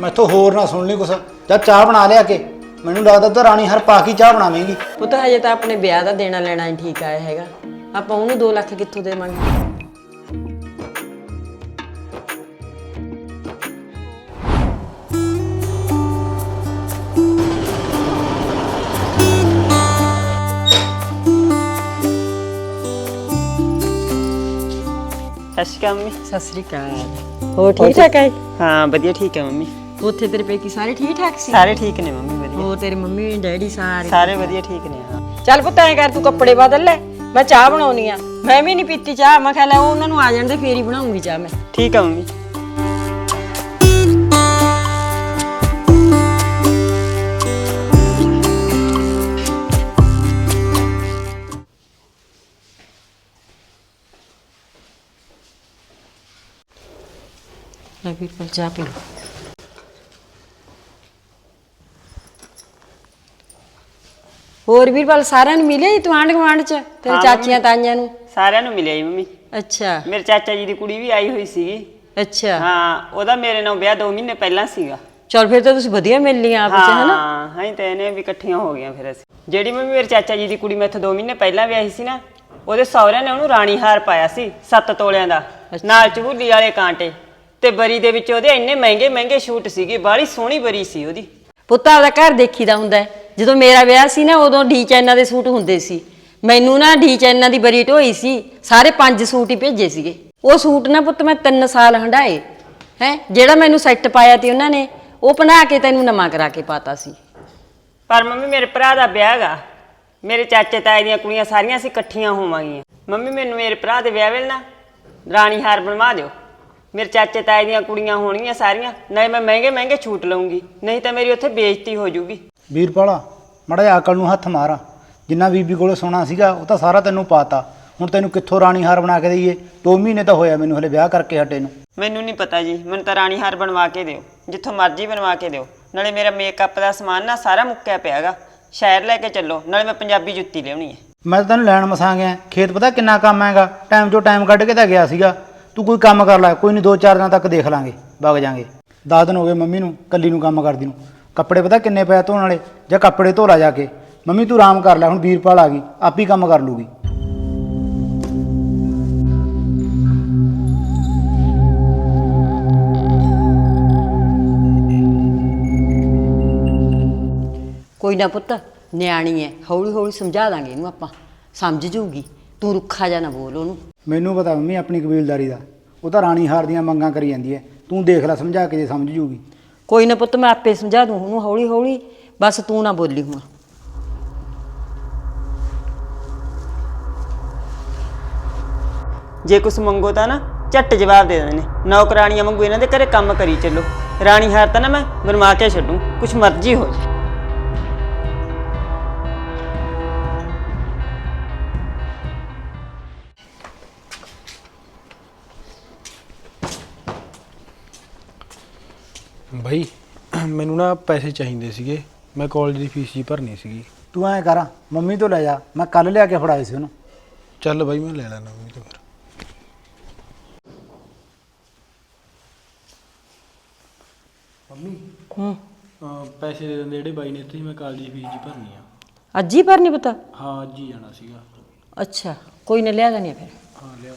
ਮੈਥੋਂ ਹੋਰ ਨਾ ਸੁਣ ਲਈ ਕੁਛ। ਜਾਂ ਚਾਹ ਬਣਾ ਲਿਆ ਕੇ। ਮੈਨੂੰ ਲੱਗਦਾ ਤਾਂ ਰਾਣੀ ਹਰ ਪਾ ਕੇ ਚਾਹ ਬਣਾਵੇਂਗੀ। ਪੁੱਤ ਹਜੇ ਤਾਂ ਆਪਣੇ ਵਿਆਹ ਦਾ ਦੇਣਾ ਲੈਣਾ ਹੀ ਠੀਕ ਆਇਆ ਹੈਗਾ। ਆਪਾਂ ਉਹਨੂੰ 2 ਲੱਖ ਕਿੱਥੋਂ ਦੇਵਾਂਗੇ? ਸਤਿ ਸ਼੍ਰੀ ਅਕਾਲ ਮੰਮੀ। ਸਤਿ ਸ੍ਰੀ ਅਕਾਲ। ਹੋਰ ਠੀਕ ਠਾਕ ਹੈ ਹਾਂ ਵਧੀਆ ਠੀਕ ਹੈ ਮੰਮੀ। ਉੱਥੇ ਤੇਰੇ ਪੇਕੀ ਸਾਰੇ ਠੀਕ ਠਾਕ ਸੀ? ਸਾਰੇ ਠੀਕ ਨੇ ਮੰਮੀ ਵਧੀਆ। ਹੋਰ ਤੇਰੇ ਮੰਮੀ ਡੈਡੀ ਸਾਰੇ ਸਾਰੇ ਵਧੀਆ ਠੀਕ ਨੇ ਹਾਂ। ਚੱਲ ਪੁੱਤ ਐ ਕਰ ਤੂੰ ਕੱਪੜੇ ਬਦਲ ਲੈ। ਮੈਂ ਚਾਹ ਬਣਾਉਣੀ ਆ। ਮੈਂ ਵੀ ਨਹੀਂ ਪੀਤੀ ਚਾਹ। ਮੈਂ ਕਿਹਾ ਲੈ ਉਹ ਉਹਨਾਂ ਨੂੰ ਆ ਜਾਣ ਦੇ ਫੇਰ ਹੀ ਬਣਾਉਂਗੀ ਚਾਹ ਮੈਂ। ਠੀਕ ਹੈ ਮੰਮੀ। ਲੈ ਵੀਰਪਾਲ ਚਾਹ ਪੀ ਹੋਰ ਵੀਰਪਾਲ ਸਾਰਿਆਂ ਨੂੰ ਮਿਲੇ ਤੂੰ ਆਂਢ ਗੁਆਂਢ ਚ? ਤੇਰੇ ਚਾਚੀਆਂ ਤਾਈਆਂ ਨੂੰ? ਸਾਰਿਆਂ ਨੂੰ ਮਿਲਿਆ ਜੀ ਮੰਮੀ। ਅੱਛਾ। ਮੇਰੇ ਚਾਚਾ ਜੀ ਦੀ ਕੁੜੀ ਵੀ ਆਈ ਹੋਈ ਸੀਗੀ। ਅੱਛਾ। ਹਾਂ ਉਹਦਾ ਮੇਰੇ ਨਾਲ ਵਿਆਹ 2 ਮਹੀਨੇ ਪਹਿਲਾਂ ਸੀਗਾ। ਚਲ ਫਿਰ ਤਾਂ ਤੁਸੀਂ ਵਧੀਆ ਮਿਲ ਲੀਆਂ ਆਪ ਚ ਹਨਾ? ਹਾਂ ਹਾਂ ਤੇ ਇਹਨੇ ਵੀ ਇਕੱਠੀਆਂ ਹੋ ਗਈਆਂ ਫਿਰ ਅਸੀਂ। ਜਿਹੜੀ ਮੰਮੀ ਮੇਰੇ ਚਾਚਾ ਜੀ ਦੀ ਕੁੜੀ ਮੈਥੋਂ 2 ਮਹੀਨੇ ਪਹਿਲਾਂ ਵਿਆਹੀ ਸੀ ਨਾ ਉਹਦੇ ਸਹੁਰਿਆਂ ਨੇ ਉਹਨੂੰ ਰਾਣੀ ਹਾਰ ਪਾਇਆ ਸੀ 7 ਤੋਲਿਆਂ ਦਾ। ਨਾਲ ਚਬੂਲੀ ਵਾਲੇ ਕਾਂਟੇ। ਤੇ ਬਰੀ ਦੇ ਵਿੱਚ ਉਹਦੇ ਇੰਨੇ ਮਹਿੰਗੇ ਮਹਿੰਗੇ ਸ਼ੂਟ ਸੀਗੇ ਬਾਹਲੀ ਸੋਹਣੀ ਬਰੀ ਸੀ ਉਹਦੀ। ਪੁੱਤ ਆਪਦਾ ਘਰ ਦੇਖੀਦਾ ਹੁੰਦਾ ਹੈ। ਜਦੋਂ ਮੇਰਾ ਵਿਆਹ ਸੀ ਨਾ, ਉਦੋਂ ਡੀ ਚੈਨਾਂ ਦੇ ਸੂਟ ਹੁੰਦੇ ਸੀ। ਮੈਨੂੰ ਨਾ ਡੀ ਚੈਨਾਂ ਦੀ ਬਰੀ ਢੋਈ ਸੀ, ਸਾਰੇ ਪੰਜ ਸੂਟ ਹੀ ਭੇਜੇ ਸੀਗੇ। ਉਹ ਸੂਟ ਨਾ ਪੁੱਤ ਮੈਂ 3 ਸਾਲ ਹੰਡਾਏ ਹੈ, ਜਿਹੜਾ ਮੈਨੂੰ ਸੈੱਟ ਪਾਇਆ ਤੇ ਉਹਨਾਂ ਨੇ, ਉਹ ਬਣਾ ਕੇ ਤੈਨੂੰ ਨਵਾਂ ਕਰਾ ਕੇ ਪਾਤਾ ਸੀ। ਪਰ ਮੰਮੀ, ਮੇਰੇ ਭਰਾ ਦਾ ਵਿਆਹ ਹੈਗਾ। ਮੇਰੇ ਚਾਚੇ ਤਾਏ ਦੀਆਂ ਕੁੜੀਆਂ ਸਾਰੀਆਂ ਅਸੀਂ ਇਕੱਠੀਆਂ ਹੋਵਾਂਗੀਆਂ। ਮੰਮੀ, ਮੈਨੂੰ ਮੇਰੇ ਭਰਾ ਦੇ ਵਿਆਹ ਵੇਲੇ ਨਾ ਰਾਣੀ ਹਾਰ ਬਣਵਾ ਦਿਓ। ਮੇਰੇ ਚਾਚੇ ਤਾਏ ਦੀਆਂ ਕੁੜੀਆਂ ਹੋਣਗੀਆਂ ਸਾਰੀਆਂ ਨਹੀਂ ਮੈਂ ਮਹਿੰਗੇ ਮਹਿੰਗੇ ਛੂਟ ਲਵਾਂਗੀ ਨਹੀਂ ਤਾਂ ਮੇਰੀ ਉੱਥੇ ਬੇਇੱਜ਼ਤੀ ਹੋ ਜਾਊਗੀ ਵੀਰਪਾਲਾ ਮੜਾ ਜਿਹਾ ਅਕਲ ਨੂੰ ਹੱਥ ਮਾਰਾ ਜਿੰਨਾ ਬੀਬੀ ਕੋਲੇ ਸੋਨਾ ਸੀਗਾ ਉਹ ਤਾਂ ਸਾਰਾ ਤੈਨੂੰ ਪਾਤਾ। ਹੁਣ ਤੈਨੂੰ ਕਿੱਥੋਂ ਰਾਣੀ ਹਾਰ ਬਣਾ ਕੇ ਦਈਏ? 2 ਮਹੀਨੇ ਤਾਂ ਹੋਇਆ ਮੈਨੂੰ ਹਲੇ ਵਿਆਹ ਕਰਕੇ ਹਟੇ ਨੂੰ। ਮੈਨੂੰ ਨਹੀਂ ਪਤਾ ਜੀ ਮੈਨੂੰ ਤਾਂ ਰਾਣੀ ਹਾਰ ਬਣਵਾ ਕੇ ਦਿਓ ਜਿੱਥੋਂ ਮਰਜ਼ੀ ਬਣਵਾ ਕੇ ਦਿਓ। ਨਾਲੇ ਮੇਰਾ ਮੇਕਅਪ ਦਾ ਸਮਾਨ ਨਾ ਸਾਰਾ ਮੁੱਕਿਆ ਪਿਆ ਹੈਗਾ। ਸ਼ਹਿਰ ਲੈ ਕੇ ਚੱਲੋ ਨਾਲੇ ਮੈਂ ਪੰਜਾਬੀ ਜੁੱਤੀ ਲਿਆਉਣੀ ਹੈ। ਮੈਂ ਤਾਂ ਤੈਨੂੰ ਲੈਣ ਮਸਾਂ ਗਿਆ। ਖੇਤ ਪਤਾ ਕਿੰਨਾ ਕੰਮ ਹੈਗਾ? ਟਾਈਮ ਚੋਂ ਟਾਈਮ ਕੱਢ ਕੇ ਤਾਂ ਗਿਆ ਸੀਗਾ। ਤੂੰ ਕੋਈ ਕੰਮ ਕਰ ਲੈ, ਕੋਈ ਨਹੀਂ 2-4 ਦਿਨਾਂ ਤੱਕ ਦੇਖ ਲਾਂਗੇ, ਵਗ ਜਾਾਂਗੇ। 10 ਦਿਨ ਹੋ ਗਏ ਮੰਮੀ ਨੂੰ, ਕੱਲੀ ਨੂੰ ਕੰਮ ਕਰਦੀ ਨੂੰ। ਕੱਪੜੇ ਪਤਾ ਕਿੰਨੇ ਪਏ ਧੋਣ ਵਾਲੇ? ਜਾਂ ਕੱਪੜੇ ਧੋ ਲਾ ਜਾ ਕੇ। ਮੰਮੀ, ਤੂੰ ਆਰਾਮ ਕਰ ਲੈ, ਹੁਣ ਵੀਰਪਾਲ ਆ ਗਈ, ਆਪ ਹੀ ਕੰਮ ਕਰ ਲੂਗੀ। ਕੋਈ ਨਾ ਪੁੱਤ, ਨਿਆਣੀ ਹੈ ਹੌਲੀ ਹੌਲੀ ਸਮਝਾ ਦਾਂਗੇ ਇਹਨੂੰ ਆਪਾਂ, ਸਮਝ ਜੂਗੀ। ਤੂੰ ਰੁੱਖਾ ਜਾ ਨਾ ਬੋਲ ਉਹਨੂੰ। ਮੈਨੂੰ ਪਤਾ ਮੰਮੀ ਆਪਣੀ ਕਬੀਲਦਾਰੀ ਦਾ। ਉਹ ਤਾਂ ਰਾਣੀ ਹਾਰ ਦੀਆਂ ਮੰਗਾਂ ਕਰੀ ਜਾਂਦੀ ਹੈ ਤੂੰ ਦੇਖ ਲੈ ਸਮਝਾ ਕੇ ਜੇ ਸਮਝ ਜੂਗੀ। ਕੋਈ ਨਾ ਪੁੱਤ ਮੈਂ ਆਪੇ ਸਮਝਾ ਦੂੰ ਉਹਨੂੰ ਹੌਲੀ ਹੌਲੀ। ਬਸ ਤੂੰ ਨਾ ਬੋਲੀ ਹੁਣ। ਜੇ ਕੁਛ ਮੰਗੋ ਤਾਂ ਨਾ ਝੱਟ ਜਵਾਬ ਦੇ ਦਿੰਦੇ ਨੇ। ਨੌਕਰਾਣੀਆਂ ਵਾਂਗੂ ਇਹਨਾਂ ਦੇ ਘਰੇ ਕੰਮ ਕਰੀ ਚੱਲੋ। ਰਾਣੀ ਹਾਰ ਤਾਂ ਨਾ ਮੈਂ ਬਣਵਾ ਕੇ ਛੱਡੂ। ਕੁਛ ਮਰਜ਼ੀ ਹੋ ਜਾਏ ਬਾਈ ਮੈਨੂੰ ਨਾ ਪੈਸੇ ਚਾਹੀਦੇ ਸੀਗੇ। ਮੈਂ ਕਾਲਜ ਦੀ ਫੀਸ ਜੀ ਭਰਨੀ ਸੀਗੀ। ਤੂੰ ਐਂ ਕਰ ਮੰਮੀ ਤੋਂ ਲੈ ਜਾ ਮੈਂ ਕੱਲ ਲਿਆ ਕੇ ਫੜਾਏ ਸੀ ਉਹਨੂੰ। ਚੱਲ ਬਾਈ ਮੈਂ ਲੈ ਲੈਣਾ ਮੰਮੀ ਤੋਂ ਫਿਰ। ਮੰਮੀ ਹੂੰ। ਅਹ ਪੈਸੇ ਦੇ ਦਿੰਦੇ ਜਿਹੜੇ ਬਾਈ ਨੇ ਤੇ ਮੈਂ ਕਾਲਜ ਦੀ ਫੀਸ ਜੀ ਭਰਨੀ ਆ। ਅੱਜ ਹੀ ਭਰਨੀ ਪਤਾ? ਹਾਂ ਅੱਜ ਹੀ ਜਾਣਾ ਸੀਗਾ। ਅੱਛਾ ਕੋਈ ਨਾ ਲਿਆ ਦੇਣੀ ਫਿਰ। ਹਾਂ ਲਿਆ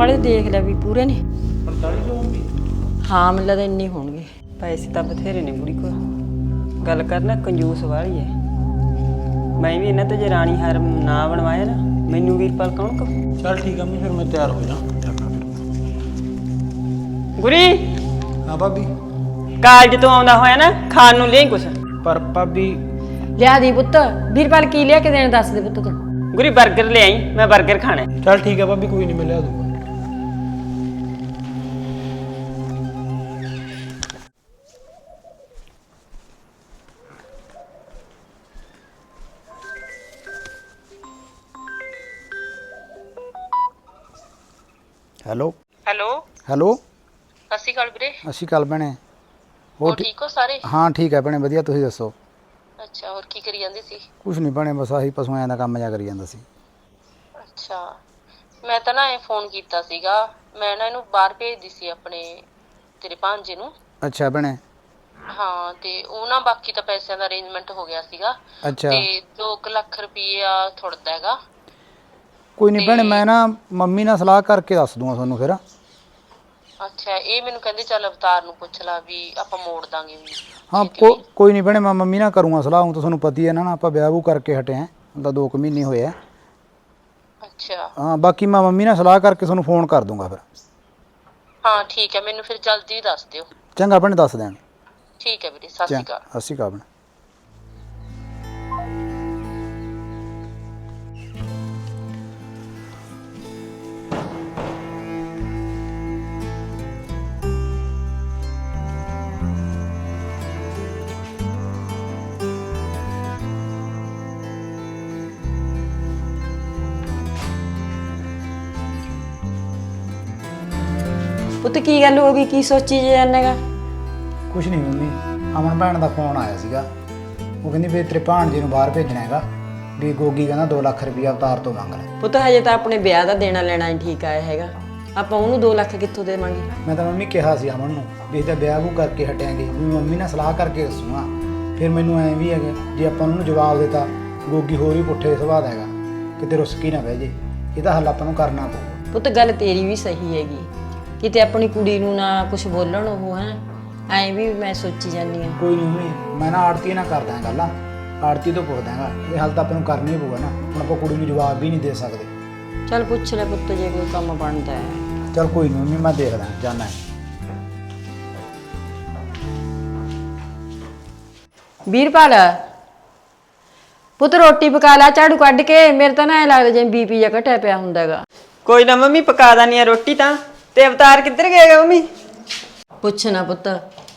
ਮਾੜੇ ਦੇਖ ਲੈ ਵੀ ਪੂਰੇ ਨੇ। 4500 ਮੰਮੀ ਹਾਂ ਮੈਨੂੰ ਲੱਗਦਾ ਇੰਨੇ ਹੋਣਗੇ। ਪੈਸੇ ਤਾਂ ਬਥੇਰੇ ਨੇ ਬੁੜੀ ਕੋਲ। ਗੱਲ ਕਰਨਾ ਕੰਜੂਸ ਵਾਲੀ ਹੈ ਮੈਂ ਵੀ ਇਹਨਾਂ ਤੇ ਜੇ ਰਾਣੀ ਹਾਰ ਨਾ ਬਣਵਾਇਆ ਨਾ ਮੈਨੂੰ ਵੀਰਪਾਲ ਕੌਣ ਕਹੂ? ਚੱਲ ਠੀਕ ਆ ਮੰਮੀ ਫਿਰ ਮੈਂ ਤਿਆਰ ਹੋ ਜਾ। ਗੁਰੀ! ਹਾਂ ਭਾਬੀ। ਕਾਲਜ ਤੋਂ ਆਉਂਦਾ ਹੋਇਆ ਨਾ ਖਾਣ ਨੂੰ ਲਿਆਈ ਕੁਛ? ਪਰ ਭਾਬੀ। ਲਿਆ ਦੀ ਪੁੱਤ। ਵੀਰਪਾਲ ਕੀ ਲਿਆ ਕੇ ਦੇਣ ਦੱਸ ਦੇ ਪੁੱਤ ਤੂੰ। ਗੁਰੀ 버ਗਰ ਲਿਆਈ ਮੈਂ 버ਗਰ ਖਾਣਾ। ਚੱਲ ਠੀਕ ਆ ਭਾਬੀ ਕੋਈ ਨਹੀਂ ਮੈਂ ਲਿਆ ਹੈਲੋ। ਹੈਲੋ। ਹੈਲੋ। ਸਤਿ ਸ਼੍ਰੀ ਅਕਾਲ ਵੀਰੇ। ਅਸੀਂ ਕੱਲ ਭੈਣੇ। ਹੋਰ ਠੀ- ਠੀਕ ਹੋ ਸਾਰੇ? ਹਾਂ ਠੀਕ ਹੈ ਭੈਣੇ ਵਧੀਆ ਤੁਸੀਂ ਦੱਸੋ? ਅੱਛਾ ਹੋਰ ਕੀ ਕਰੀ ਜਾਂਦੀ ਸੀ? ਕੁਛ ਨਹੀਂ ਬਣੇ ਬਸ ਆਹੀ ਪਸ਼ੂਆਂ ਦਾ ਕੰਮ ਜਾ ਕਰੀ ਜਾਂਦਾ ਸੀ। ਅੱਛਾ ਮੈਂ ਤਾਂ ਨਾ ਇਹ ਫੋਨ ਕੀਤਾ ਸੀਗਾ ਮੈਂ ਨਾ ਇਹਨੂੰ ਬਾਹਰ ਭੇਜਦੀ ਸੀ ਆਪਣੇ ਤੇਰੇ ਭਾਂਜੇ ਨੂੰ। ਅੱਛਾ ਭੈਣੇ। ਹਾਂ ਤੇ ਉਹ ਨਾ ਬਾਕੀ ਤਾਂ ਪੈਸਿਆਂ ਦਾ ਅਰੇਂਜਮੈਂਟ ਹੋ ਗਿਆ ਸੀਗਾ। ਅੱਛਾ। ਤੇ 2 ਲੱਖ ਰੁਪਈਆ ਥੁੜਦਾ ਹੈਗਾ। ਕੋਈ ਨਹੀਂ ਭੈਣੇ ਮੈਂ ਨਾ ਮੰਮੀ ਨਾਲ ਸਲਾਹ ਕਰਕੇ ਦੱਸ ਦੂੰਗਾ ਤੁਹਾਨੂੰ ਫਿਰ। ਅੱਛਾ ਇਹ ਮੈਨੂੰ ਕਹਿੰਦੇ ਚੱਲ ਅਵਤਾਰ ਨੂੰ ਪੁੱਛ ਲਾ ਵੀ ਆਪਾਂ ਮੋੜ ਦਾਂਗੇ ਵੀ ਹਾਂ ਕੋ- ਕੋਈ ਨਹੀਂ ਭੈਣੇ ਮੈਂ ਮੰਮੀ ਨਾਲ ਕਰੂੰਗਾ ਸਲਾਹ ਹੁਣ ਤਾਂ ਤੁਹਾਨੂੰ ਪਤੀ ਹੈ ਨਾ ਨਾ ਆਪਾਂ ਵਿਆਹ ਵੂ ਕਰਕੇ ਹਟੇ ਆਂ ਹੁਣ ਤਾਂ 2 ਕੁ ਮਹੀਨੇ ਹੋਏ ਆ। ਅੱਛਾ। ਹਾਂ ਬਾਕੀ ਮੈਂ ਮੰਮੀ ਨਾਲ ਸਲਾਹ ਕਰਕੇ ਤੁਹਾਨੂੰ ਫੋਨ ਕਰ ਦੂੰਗਾ ਫਿਰ। ਹਾਂ ਠੀਕ ਹੈ ਮੈਨੂੰ ਫਿਰ ਜਲਦੀ ਦੱਸ ਦਿਓ। ਚੰਗਾ ਭੈਣੇ ਦੱਸ ਦਿਆਂਗੇ। ਠੀਕ ਹੈ ਵੀਰੇ ਸਤਿ ਸ਼੍ਰੀ ਚੰਗਾ ਅਕਾਲ। ਸਤਿ ਸ਼੍ਰੀ ਅਕਾਲ ਭੈਣੇ। ਪੁੱਤ ਕੀ ਗੱਲ ਹੋ ਗਈ? ਕੀ ਸੋਚੀ ਜਾਨੇਗਾ ਕੁਛ ਨਹੀਂ ਮੰਮੀ ਅਮਨ ਭੈਣ ਦਾ ਫੋਨ ਆਇਆ ਸੀਗਾ। ਉਹ ਕਹਿੰਦੀ ਵੀ ਤੇਰੇ ਭਾਣਜੇ ਨੂੰ ਬਾਹਰ ਭੇਜਣਾ ਹੈਗਾ ਵੀ ਗੋਗੀ ਕਹਿੰਦਾ 2 ਲੱਖ ਰੁਪਈਆ ਅਵਤਾਰ ਤੋਂ ਮੰਗ ਲੈ। ਪੁੱਤ ਹਜੇ ਤਾਂ ਆਪਣੇ ਵਿਆਹ ਦਾ ਦੇਣਾ ਲੈਣਾ ਹੀ ਠੀਕ ਆਇਆ ਹੈਗਾ। ਆਪਾਂ ਉਹਨੂੰ 2 ਲੱਖ ਕਿੱਥੋਂ ਦੇਵਾਂਗੇ? ਮੈਂ ਤਾਂ ਮੰਮੀ ਕਿਹਾ ਸੀ ਅਮਨ ਨੂੰ ਵੀ ਇਹ ਤਾਂ ਵਿਆਹ ਵੂ ਕਰਕੇ ਹਟਾਂਗੇ ਵੀ ਮੰਮੀ ਨਾਲ ਸਲਾਹ ਕਰਕੇ ਦੱਸੂਗਾ। ਫਿਰ ਮੈਨੂੰ ਐਂ ਵੀ ਹੈਗਾ ਜੇ ਆਪਾਂ ਉਹਨੂੰ ਜਵਾਬ ਦਿੱਤਾ ਗੋਗੀ ਹੋਰ ਹੀ ਪੁੱਠੇ ਸੁਭਾਅ ਦਾ ਹੈਗਾ ਕਿਤੇ ਰੁਸਕੀ ਨਾ ਬਹਿ ਜੇ। ਇਹਦਾ ਹੱਲ ਆਪਾਂ ਨੂੰ ਕਰਨਾ ਪਊਗਾ। ਪੁੱਤ ਗੱਲ ਤੇਰੀ ਵੀ ਸਹੀ ਹੈਗੀ। ਕਿਤੇ ਆਪਣੀ ਕੁੜੀ ਨੂੰ ਨਾ ਕੁਝ ਬੋਲਣ ਉਹ ਹੈ? ਐਂ ਵੀ ਮੈਂ ਸੋਚੀ ਜਾਂਦੀ ਆ ਕੋਈ ਨਹੀਂ ਮੰਮੀ ਮੈਂ ਨਾ ਆੜਤੀ ਨਾਲ ਕਰਦਾ ਗੱਲਾਂ। ਆੜਤੀ ਤੋਂ ਪੁੱਛਦਾ ਹੈਗਾ ਇਹ ਹੱਲ ਤਾਂ ਆਪਾਂ ਨੂੰ ਕਰਨਾ ਹੀ ਪਊਗਾ ਨਾ। ਹੁਣ ਆਪਾਂ ਕੁੜੀ ਨੂੰ ਜਵਾਬ ਵੀ ਨਹੀਂ ਦੇ ਸਕਦੇ। ਚੱਲ ਪੁੱਛ ਲੈ ਪੁੱਤ ਜੇ ਕੋਈ ਕੰਮ ਬਣਦਾ ਹੈ। ਚਲ ਕੋਈ ਨਹੀਂ ਮੰਮੀ ਮੈਂ ਦੇਖਦਾ ਜਾਣਾ ਵੀਰਪਾਲ ਪੁੱਤ ਰੋਟੀ ਪਕਾ ਲੈ ਝਾੜੂ ਕੱਢ ਕੇ। ਮੇਰੇ ਤਾਂ ਨਾ ਐ ਲੱਗਦਾ ਜਿਵੇਂ ਬੀਪੀ ਜਿਹਾ ਘਟਿਆ ਪਿਆ ਹੁੰਦਾ ਹੈਗਾ। ਕੋਈ ਨਾ ਮੰਮੀ ਪਕਾ ਦਾਨੀ ਆ ਰੋਟੀ ਤਾਂ। ਤੇ ਅਵਤਾਰ ਕਿੱਧਰ ਗਏਗਾ ਮੰਮੀ? ਪੁੱਛ ਨਾ ਪੁੱਤ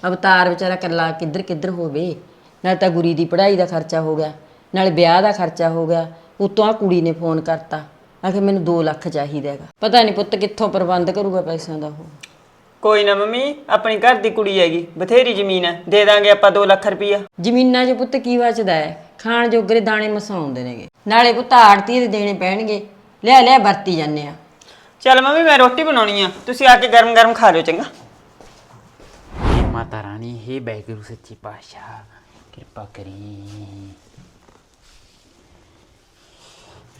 ਅਵਤਾਰ ਵਿਚਾਰਾ ਕੱਲਾ ਕਿੱਧਰ ਕਿੱਧਰ ਹੋਵੇ? ਨਾਲ ਤਾਂ ਗੁਰੀ ਦੀ ਪੜ੍ਹਾਈ ਦਾ ਖਰਚਾ ਹੋ ਗਿਆ ਨਾਲ ਵਿਆਹ ਦਾ ਖਰਚਾ ਹੋ ਗਿਆ ਉਤੋਂ ਆ ਕੁੜੀ ਨੇ ਫੋਨ ਕਰਤਾ ਆਖੇ ਮੈਨੂੰ 2 ਲੱਖ ਚਾਹੀਦਾ ਹੈਗਾ। ਪਤਾ ਨਹੀਂ ਪੁੱਤ ਕਿੱਥੋਂ ਪ੍ਰਬੰਧ ਕਰੂਗਾ ਪੈਸਿਆਂ ਦਾ ਉਹ। ਕੋਈ ਨਾ ਮੰਮੀ ਆਪਣੀ ਘਰ ਦੀ ਕੁੜੀ ਹੈਗੀ ਬਥੇਰੀ ਜ਼ਮੀਨ ਹੈ ਦੇ ਦਾਂਗੇ ਆਪਾਂ 2 ਲੱਖ ਰੁਪਈਆ। ਜ਼ਮੀਨਾਂ 'ਚ ਪੁੱਤ ਕੀ ਬਚਦਾ ਹੈ? ਖਾਣ ਜੋਗਰੇ ਦਾਣੇ ਮਸਾਉਂਦੇ ਨੇਗੇ। ਨਾਲੇ ਪੁੱਤ ਆੜਤੀ ਦੇ ਦੇਣੇ ਪੈਣਗੇ। ਲੈ ਲੈ ਵਰਤੀ ਜਾਂਦੇ ਆ। ਚੱਲ ਮੰਮੀ ਮੈਂ ਰੋਟੀ ਬਣਾਉਣੀ ਆ ਤੁਸੀਂ ਆ ਕੇ ਗਰਮ ਗਰਮ ਖਾ ਲਿਓ ਚੰਗਾ हे माता रानी हे वाहेगुरु सच्चे पातशाह कृपा करी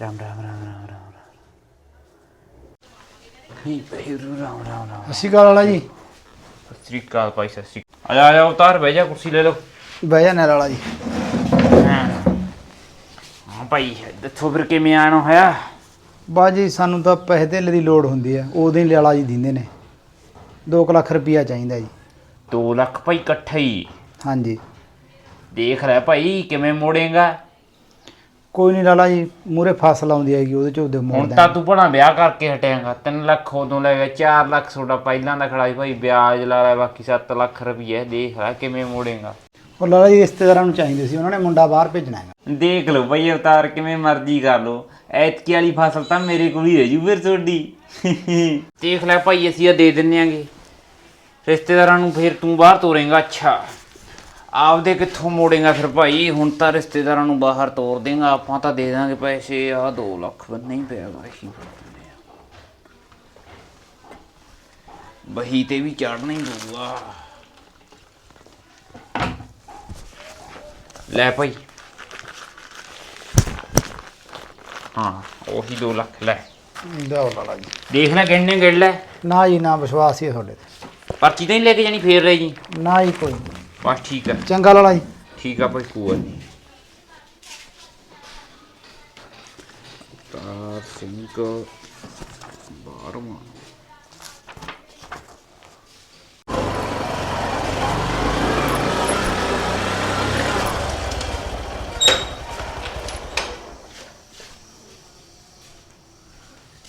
राम राम राम राम राम राम हे वाहेगुरु राम राम राम ਸਤਿ ਸ਼੍ਰੀ ਅਕਾਲ ਵਾਲਾ ਜੀ ਸਤਿ ਸ੍ਰੀ ਅਕਾਲ ਭਾਈ ਸਤਿ ਸ੍ਰੀ ਅਕਾਲ ਆ ਜਾ ਆ ਜਾ ਉਤਾਰ ਬਹਿ ਜਾ ਕੁਰਸੀ ਲੈ ਲਓ ਬਹਿ ਜਾ ਨੈਲ ਵਾਲਾ ਜੀ ਹਾਂ ਭਾਈ ਦੱਸੋ ਫਿਰ ਕਿਵੇਂ ਆਣਾ ਹੋਇਆ ਬਾਜੀ ਸਾਨੂੰ ਤਾਂ ਪੈਸੇ ਧੇਲੇ ਦੀ ਲੋੜ ਹੁੰਦੀ ਆ ਉਦੋਂ ਹੀ ਲਾਲਾ ਜੀ ਦਿੰਦੇ ਨੇ। 2 ਲੱਖ ਰੁਪਈਆ ਚਾਹੀਦਾ ਜੀ। 2 ਲੱਖ ਭਾਈ ਇਕੱਠਾ ਹੀ। ਹਾਂਜੀ। ਦੇਖ ਲੈ ਭਾਈ ਕਿਵੇਂ ਮੋੜੇਗਾ? ਕੋਈ ਨਹੀਂ ਲਾਲਾ ਜੀ ਮੂਰੇ ਫਸਲ ਆਉਂਦੀ ਹੈਗੀ ਉਹਦੇ ਚ ਉਹਦੇ ਮੋੜ ਹੁਣ ਤਾਂ ਤੂੰ ਭਣਾ ਵਿਆਹ ਕਰਕੇ ਹਟੇਗਾ। 3 ਲੱਖ ਉਦੋਂ ਲੈ ਗਿਆ 4 ਲੱਖ ਤੁਹਾਡਾ ਪਹਿਲਾਂ ਦਾ ਖੜਾ ਸੀ ਭਾਈ ਵਿਆਜ ਲਾ ਲੈ ਬਾਕੀ 7 ਲੱਖ ਰੁਪਏ ਦੇਖ ਲੈ ਕਿਵੇਂ ਮੋੜੇਗਾ। ਉਹ ਲਾਲਾ ਜੀ ਰਿਸ਼ਤੇਦਾਰਾਂ ਨੂੰ ਚਾਹੀਦੇ ਸੀ ਉਹਨਾਂ ਨੇ ਮੁੰਡਾ ਬਾਹਰ ਭੇਜਣਾ ਹੈਗਾ। ਦੇਖ ਲਓ ਭਾਈ ਅਵਤਾਰ ਕਿਵੇਂ ਮਰਜ਼ੀ ਕਰ ਲਓ। ਐਤਕੀ ਵਾਲੀ ਫਸਲ ਤਾਂ ਮੇਰੇ ਕੋਲ ਹੀ ਰਹਿ ਜੂ ਫਿਰ ਤੁਹਾਡੀ। ਦੇਖ ਲੈ ਭਾਈ, ਅਸੀਂ ਆ ਦੇ ਦਿੰਨੇ ਆਂਗੇ। ਰਿਸ਼ਤੇਦਾਰਾਂ ਨੂੰ ਫਿਰ ਤੂੰ ਬਾਹਰ ਤੋਰੇਂਗਾ, ਅੱਛਾ। ਆਪਦੇ ਕਿੱਥੋਂ ਮੋੜੇਗਾ ਫਿਰ ਭਾਈ? ਹੁਣ ਤਾਂ ਰਿਸ਼ਤੇਦਾਰਾਂ ਨੂੰ ਬਾਹਰ ਤੋਰ ਦੇਗਾ, ਆਪਾਂ ਤਾਂ ਦੇ ਦਾਂਗੇ ਪੈਸੇ। ਆ 2 ਲੱਖ ਬੰਨੇ ਹੀ ਪਿਆ ਭਾਈ ਬਹੀ ਤੇ ਵੀ ਚੜਨਾ ਹੀ ਪਊਗਾ। ਲੈ ਭਾਈ ਹਾਂ ਉਹੀ 2 ਲੱਖ ਲੈ। ਦਿਓ ਲਾਲਾ ਜੀ। ਦੇਖ ਲੈ ਕਿੰਨੇ ਗਿਣ ਲੈ। ਨਾ ਜੀ ਨਾ ਵਿਸ਼ਵਾਸ ਹੀ ਹੈ ਤੁਹਾਡੇ ਤੇ। ਪਰਚੀ ਤਾਂ ਨਹੀਂ ਲੈ ਕੇ ਜਾਣੀ ਫੇਰ ਰਹਿ ਜੀ? ਨਾ ਜੀ ਕੋਈ ਨੀ। ਬਸ ਠੀਕ ਆ। ਚੰਗਾ ਲਾਲਾ ਜੀ। ਠੀਕ ਆ ਭਾਈ ਕੋਈ ਨਹੀਂ। ਤਾਰ ਸਿੰਘ ਬਾਰਵਾਂ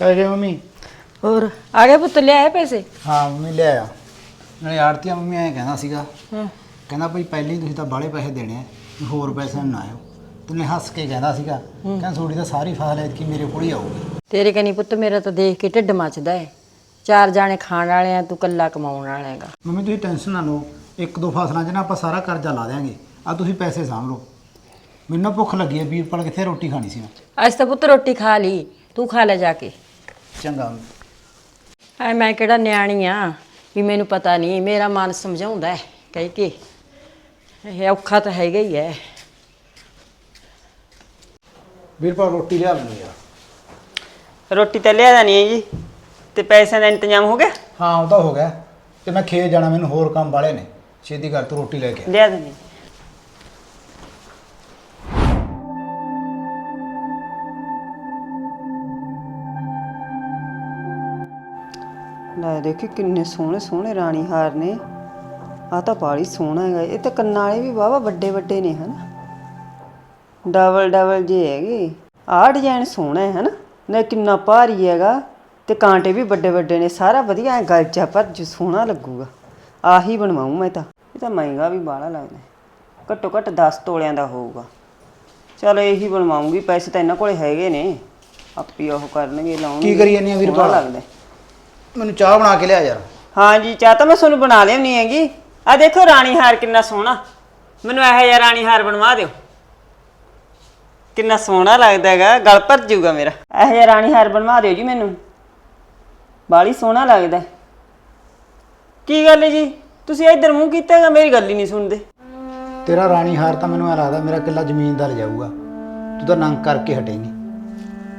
ਕਹਿ ਗਏ ਮੰਮੀ? ਹੋਰ ਆ ਗਏ ਪੁੱਤ ਲਿਆਏ ਪੈਸੇ? ਹਾਂ ਮੰਮੀ ਲੈ ਆ। ਨਾਲੇ ਆੜਤੀਆ ਮੰਮੀ ਐਂ ਕਹਿੰਦਾ ਸੀਗਾ ਕਹਿੰਦਾ ਭਈ ਪਹਿਲਾਂ ਹੀ ਤੁਸੀਂ ਤਾਂ ਬਾਹਲੇ ਪੈਸੇ ਦੇਣੇ ਆ ਵੀ ਹੋਰ ਪੈਸੇ ਨਾ ਆਇਓ। ਤੂੰ ਹੱਸ ਕੇ ਕਹਿੰਦਾ ਸੀਗਾ ਕਹਿੰਦਾ ਥੋੜੀ ਤਾਂ ਸਾਰੀ ਫਸਲ ਐਤਕੀ ਮੇਰੇ ਕੋਲ ਹੀ ਆਊਗੀ। ਤੇਰੇ ਕਨੀ ਪੁੱਤ ਮੇਰਾ ਤਾਂ ਦੇਖ ਕੇ ਢਿੱਡ ਮੱਚਦਾ ਹੈ ਚਾਰ ਜਾਣੇ ਖਾਣ ਵਾਲੇ ਆ ਤੂੰ ਕੱਲਾ ਕਮਾਉਣ ਵਾਲਾ ਹੈਗਾ। ਮੰਮੀ ਤੁਸੀਂ ਟੈਨਸ਼ਨ ਨਾ ਲਓ ਇੱਕ ਦੋ ਫਸਲਾਂ 'ਚ ਨਾ ਆਪਾਂ ਸਾਰਾ ਕਰਜ਼ਾ ਲਾ ਦੇਾਂਗੇ ਆ ਤੁਸੀਂ ਪੈਸੇ ਸਾਂਭ ਲਓ ਮੈਨੂੰ ਨਾ ਭੁੱਖ ਲੱਗੀ ਹੈ ਵੀਰਪਾਲ ਕਿੱਥੇ ਰੋਟੀ ਖਾਣੀ ਸੀ ਮੈਂ? ਅੱਜ ਤਾਂ ਪੁੱਤ ਰੋਟੀ ਖਾ ਲਈ ਤੂੰ ਖਾ ਲੈ ਜਾ ਕੇ। ਚੰਗਾ। ਐ ਮੈਂ ਕਿਹੜਾ ਨਿਆਣੀ ਆ? ਵੀ ਮੈਨੂੰ ਪਤਾ ਨਹੀਂ ਮੇਰਾ ਮਨ ਸਮਝਾਉਂਦਾ ਹੈ ਕਹਿ ਕੇ। ਇਹ ਔਖਾ ਤਾਂ ਹੈਗਾ ਹੀ ਹੈ। ਵੀਰਪਾਲ ਰੋਟੀ ਲਿਆ ਮੈਨੂੰ ਯਾਰ ਰੋਟੀ ਤਾਂ ਲਿਆਦਾ ਨਹੀਂ ਹੈ ਜੀ ਤੇ ਪੈਸਿਆਂ ਦਾ ਇੰਤਜ਼ਾਮ ਹੋ ਗਿਆ? ਹਾਂ ਉਹ ਤਾਂ ਹੋ ਗਿਆ। ਤੇ ਮੈਂ ਖੇਤ ਜਾਣਾ ਮੈਨੂੰ ਹੋਰ ਕੰਮ ਵਾਲੇ ਨੇ। ਛੇਤੀ ਕਰ ਤੂੰ ਰੋਟੀ ਲੈ ਕੇ ਆ। ਲਿਆ ਦਿੰਦੀ ਲੈ ਦੇਖੀ ਕਿੰਨੇ ਸੋਹਣੇ ਸੋਹਣੇ ਰਾਣੀ ਹਾਰ ਨੇ। ਆ ਤਾਂ ਬਾਲੀ ਸੋਹਣਾ ਹੈਗਾ। ਇਹ ਤਾਂ ਕੰਨਾਂ ਵਾਲੇ ਵੀ ਵਾਵਾ ਵੱਡੇ ਵੱਡੇ ਨੇ ਹਨ? ਡਬਲ ਡਬਲ ਜੇ ਹੈਗੇ। ਆਹ ਡਿਜ਼ਾਈਨ ਸੋਹਣਾ ਹੈ ਹਨਾ? ਨਾ ਕਿੰਨਾ ਭਾਰੀ ਹੈਗਾ ਤੇ ਕਾਂਟੇ ਵੀ ਵੱਡੇ ਵੱਡੇ ਨੇ। ਸਾਰਾ ਵਧੀਆ ਐ ਗਲਜਾ ਪਰ ਜੋ ਸੋਹਣਾ ਲੱਗੂਗਾ। ਆਹੀ ਬਣਵਾਉਂ ਮੈਂ ਤਾਂ। ਇਹ ਤਾਂ ਮਹਿੰਗਾ ਵੀ ਬਾਹਲਾ ਲੱਗਦਾ ਹੈ। ਘੱਟੋ ਘੱਟ 10 ਤੋਲਿਆਂ ਦਾ ਹੋਊਗਾ। ਚਲ ਇਹੀ ਬਣਵਾਉਂਗੀ ਪੈਸੇ ਤਾਂ ਇਹਨਾਂ ਕੋਲੇ ਹੈਗੇ ਨੇ। ਆਪੀ ਉਹ ਕਰਨਗੇ ਲਾਉਣਗੇ। ਕੀ ਕਰੀ ਜਾਂਦੀ ਆ ਵੀਰਪਾਲ? ਲੱਗਦਾ ਹੈ। ਮੈਨੂੰ ਚਾਹ ਬਣਾ ਕੇ ਲਿਆ ਯਾਰ। ਹਾਂ ਜੀ ਚਾਹ ਤਾਂ ਮੈਂ ਤੁਹਾਨੂੰ ਬਣਾ ਲਿਆਉਣੀ ਹੈਗੀ। ਆ ਦੇਖੋ ਰਾਣੀ ਹਾਰ ਕਿੰਨਾ ਸੋਹਣਾ। ਮੈਨੂੰ ਇਹੋ ਜਿਹਾ ਰਾਣੀ ਹਾਰ ਬਣਵਾ ਦਿਓ। ਕਿੰਨਾ ਸੋਹਣਾ ਲੱਗਦਾ ਹੈਗਾ ਗਲ ਭਰ ਜਾਊਗਾ ਮੇਰਾ। ਇਹੋ ਜਿਹਾ ਰਾਣੀ ਹਾਰ ਬਣਵਾ ਦਿਓ ਜੀ ਮੈਨੂੰ। ਬਾਲੀ ਸੋਹਣਾ ਲੱਗਦਾ ਹੈ। ਕੀ ਗੱਲ ਹੈ ਜੀ? ਤੁਸੀਂ ਇੱਧਰ ਮੂੰਹ ਕੀਤਾ ਹੈਗਾ ਮੇਰੀ ਗੱਲ ਹੀ ਨਹੀਂ ਸੁਣਦੇ। ਤੇਰਾ ਰਾਣੀ ਹਾਰ ਤਾਂ ਮੈਨੂੰ ਐ ਲੱਗਦਾ ਮੇਰਾ ਕਿੱਲਾ ਜ਼ਮੀਨ ਦਾ ਜਾਊਗਾ ਤੂੰ ਤਾਂ ਨੰਗ ਕਰਕੇ ਹਟੇਂਗੀ।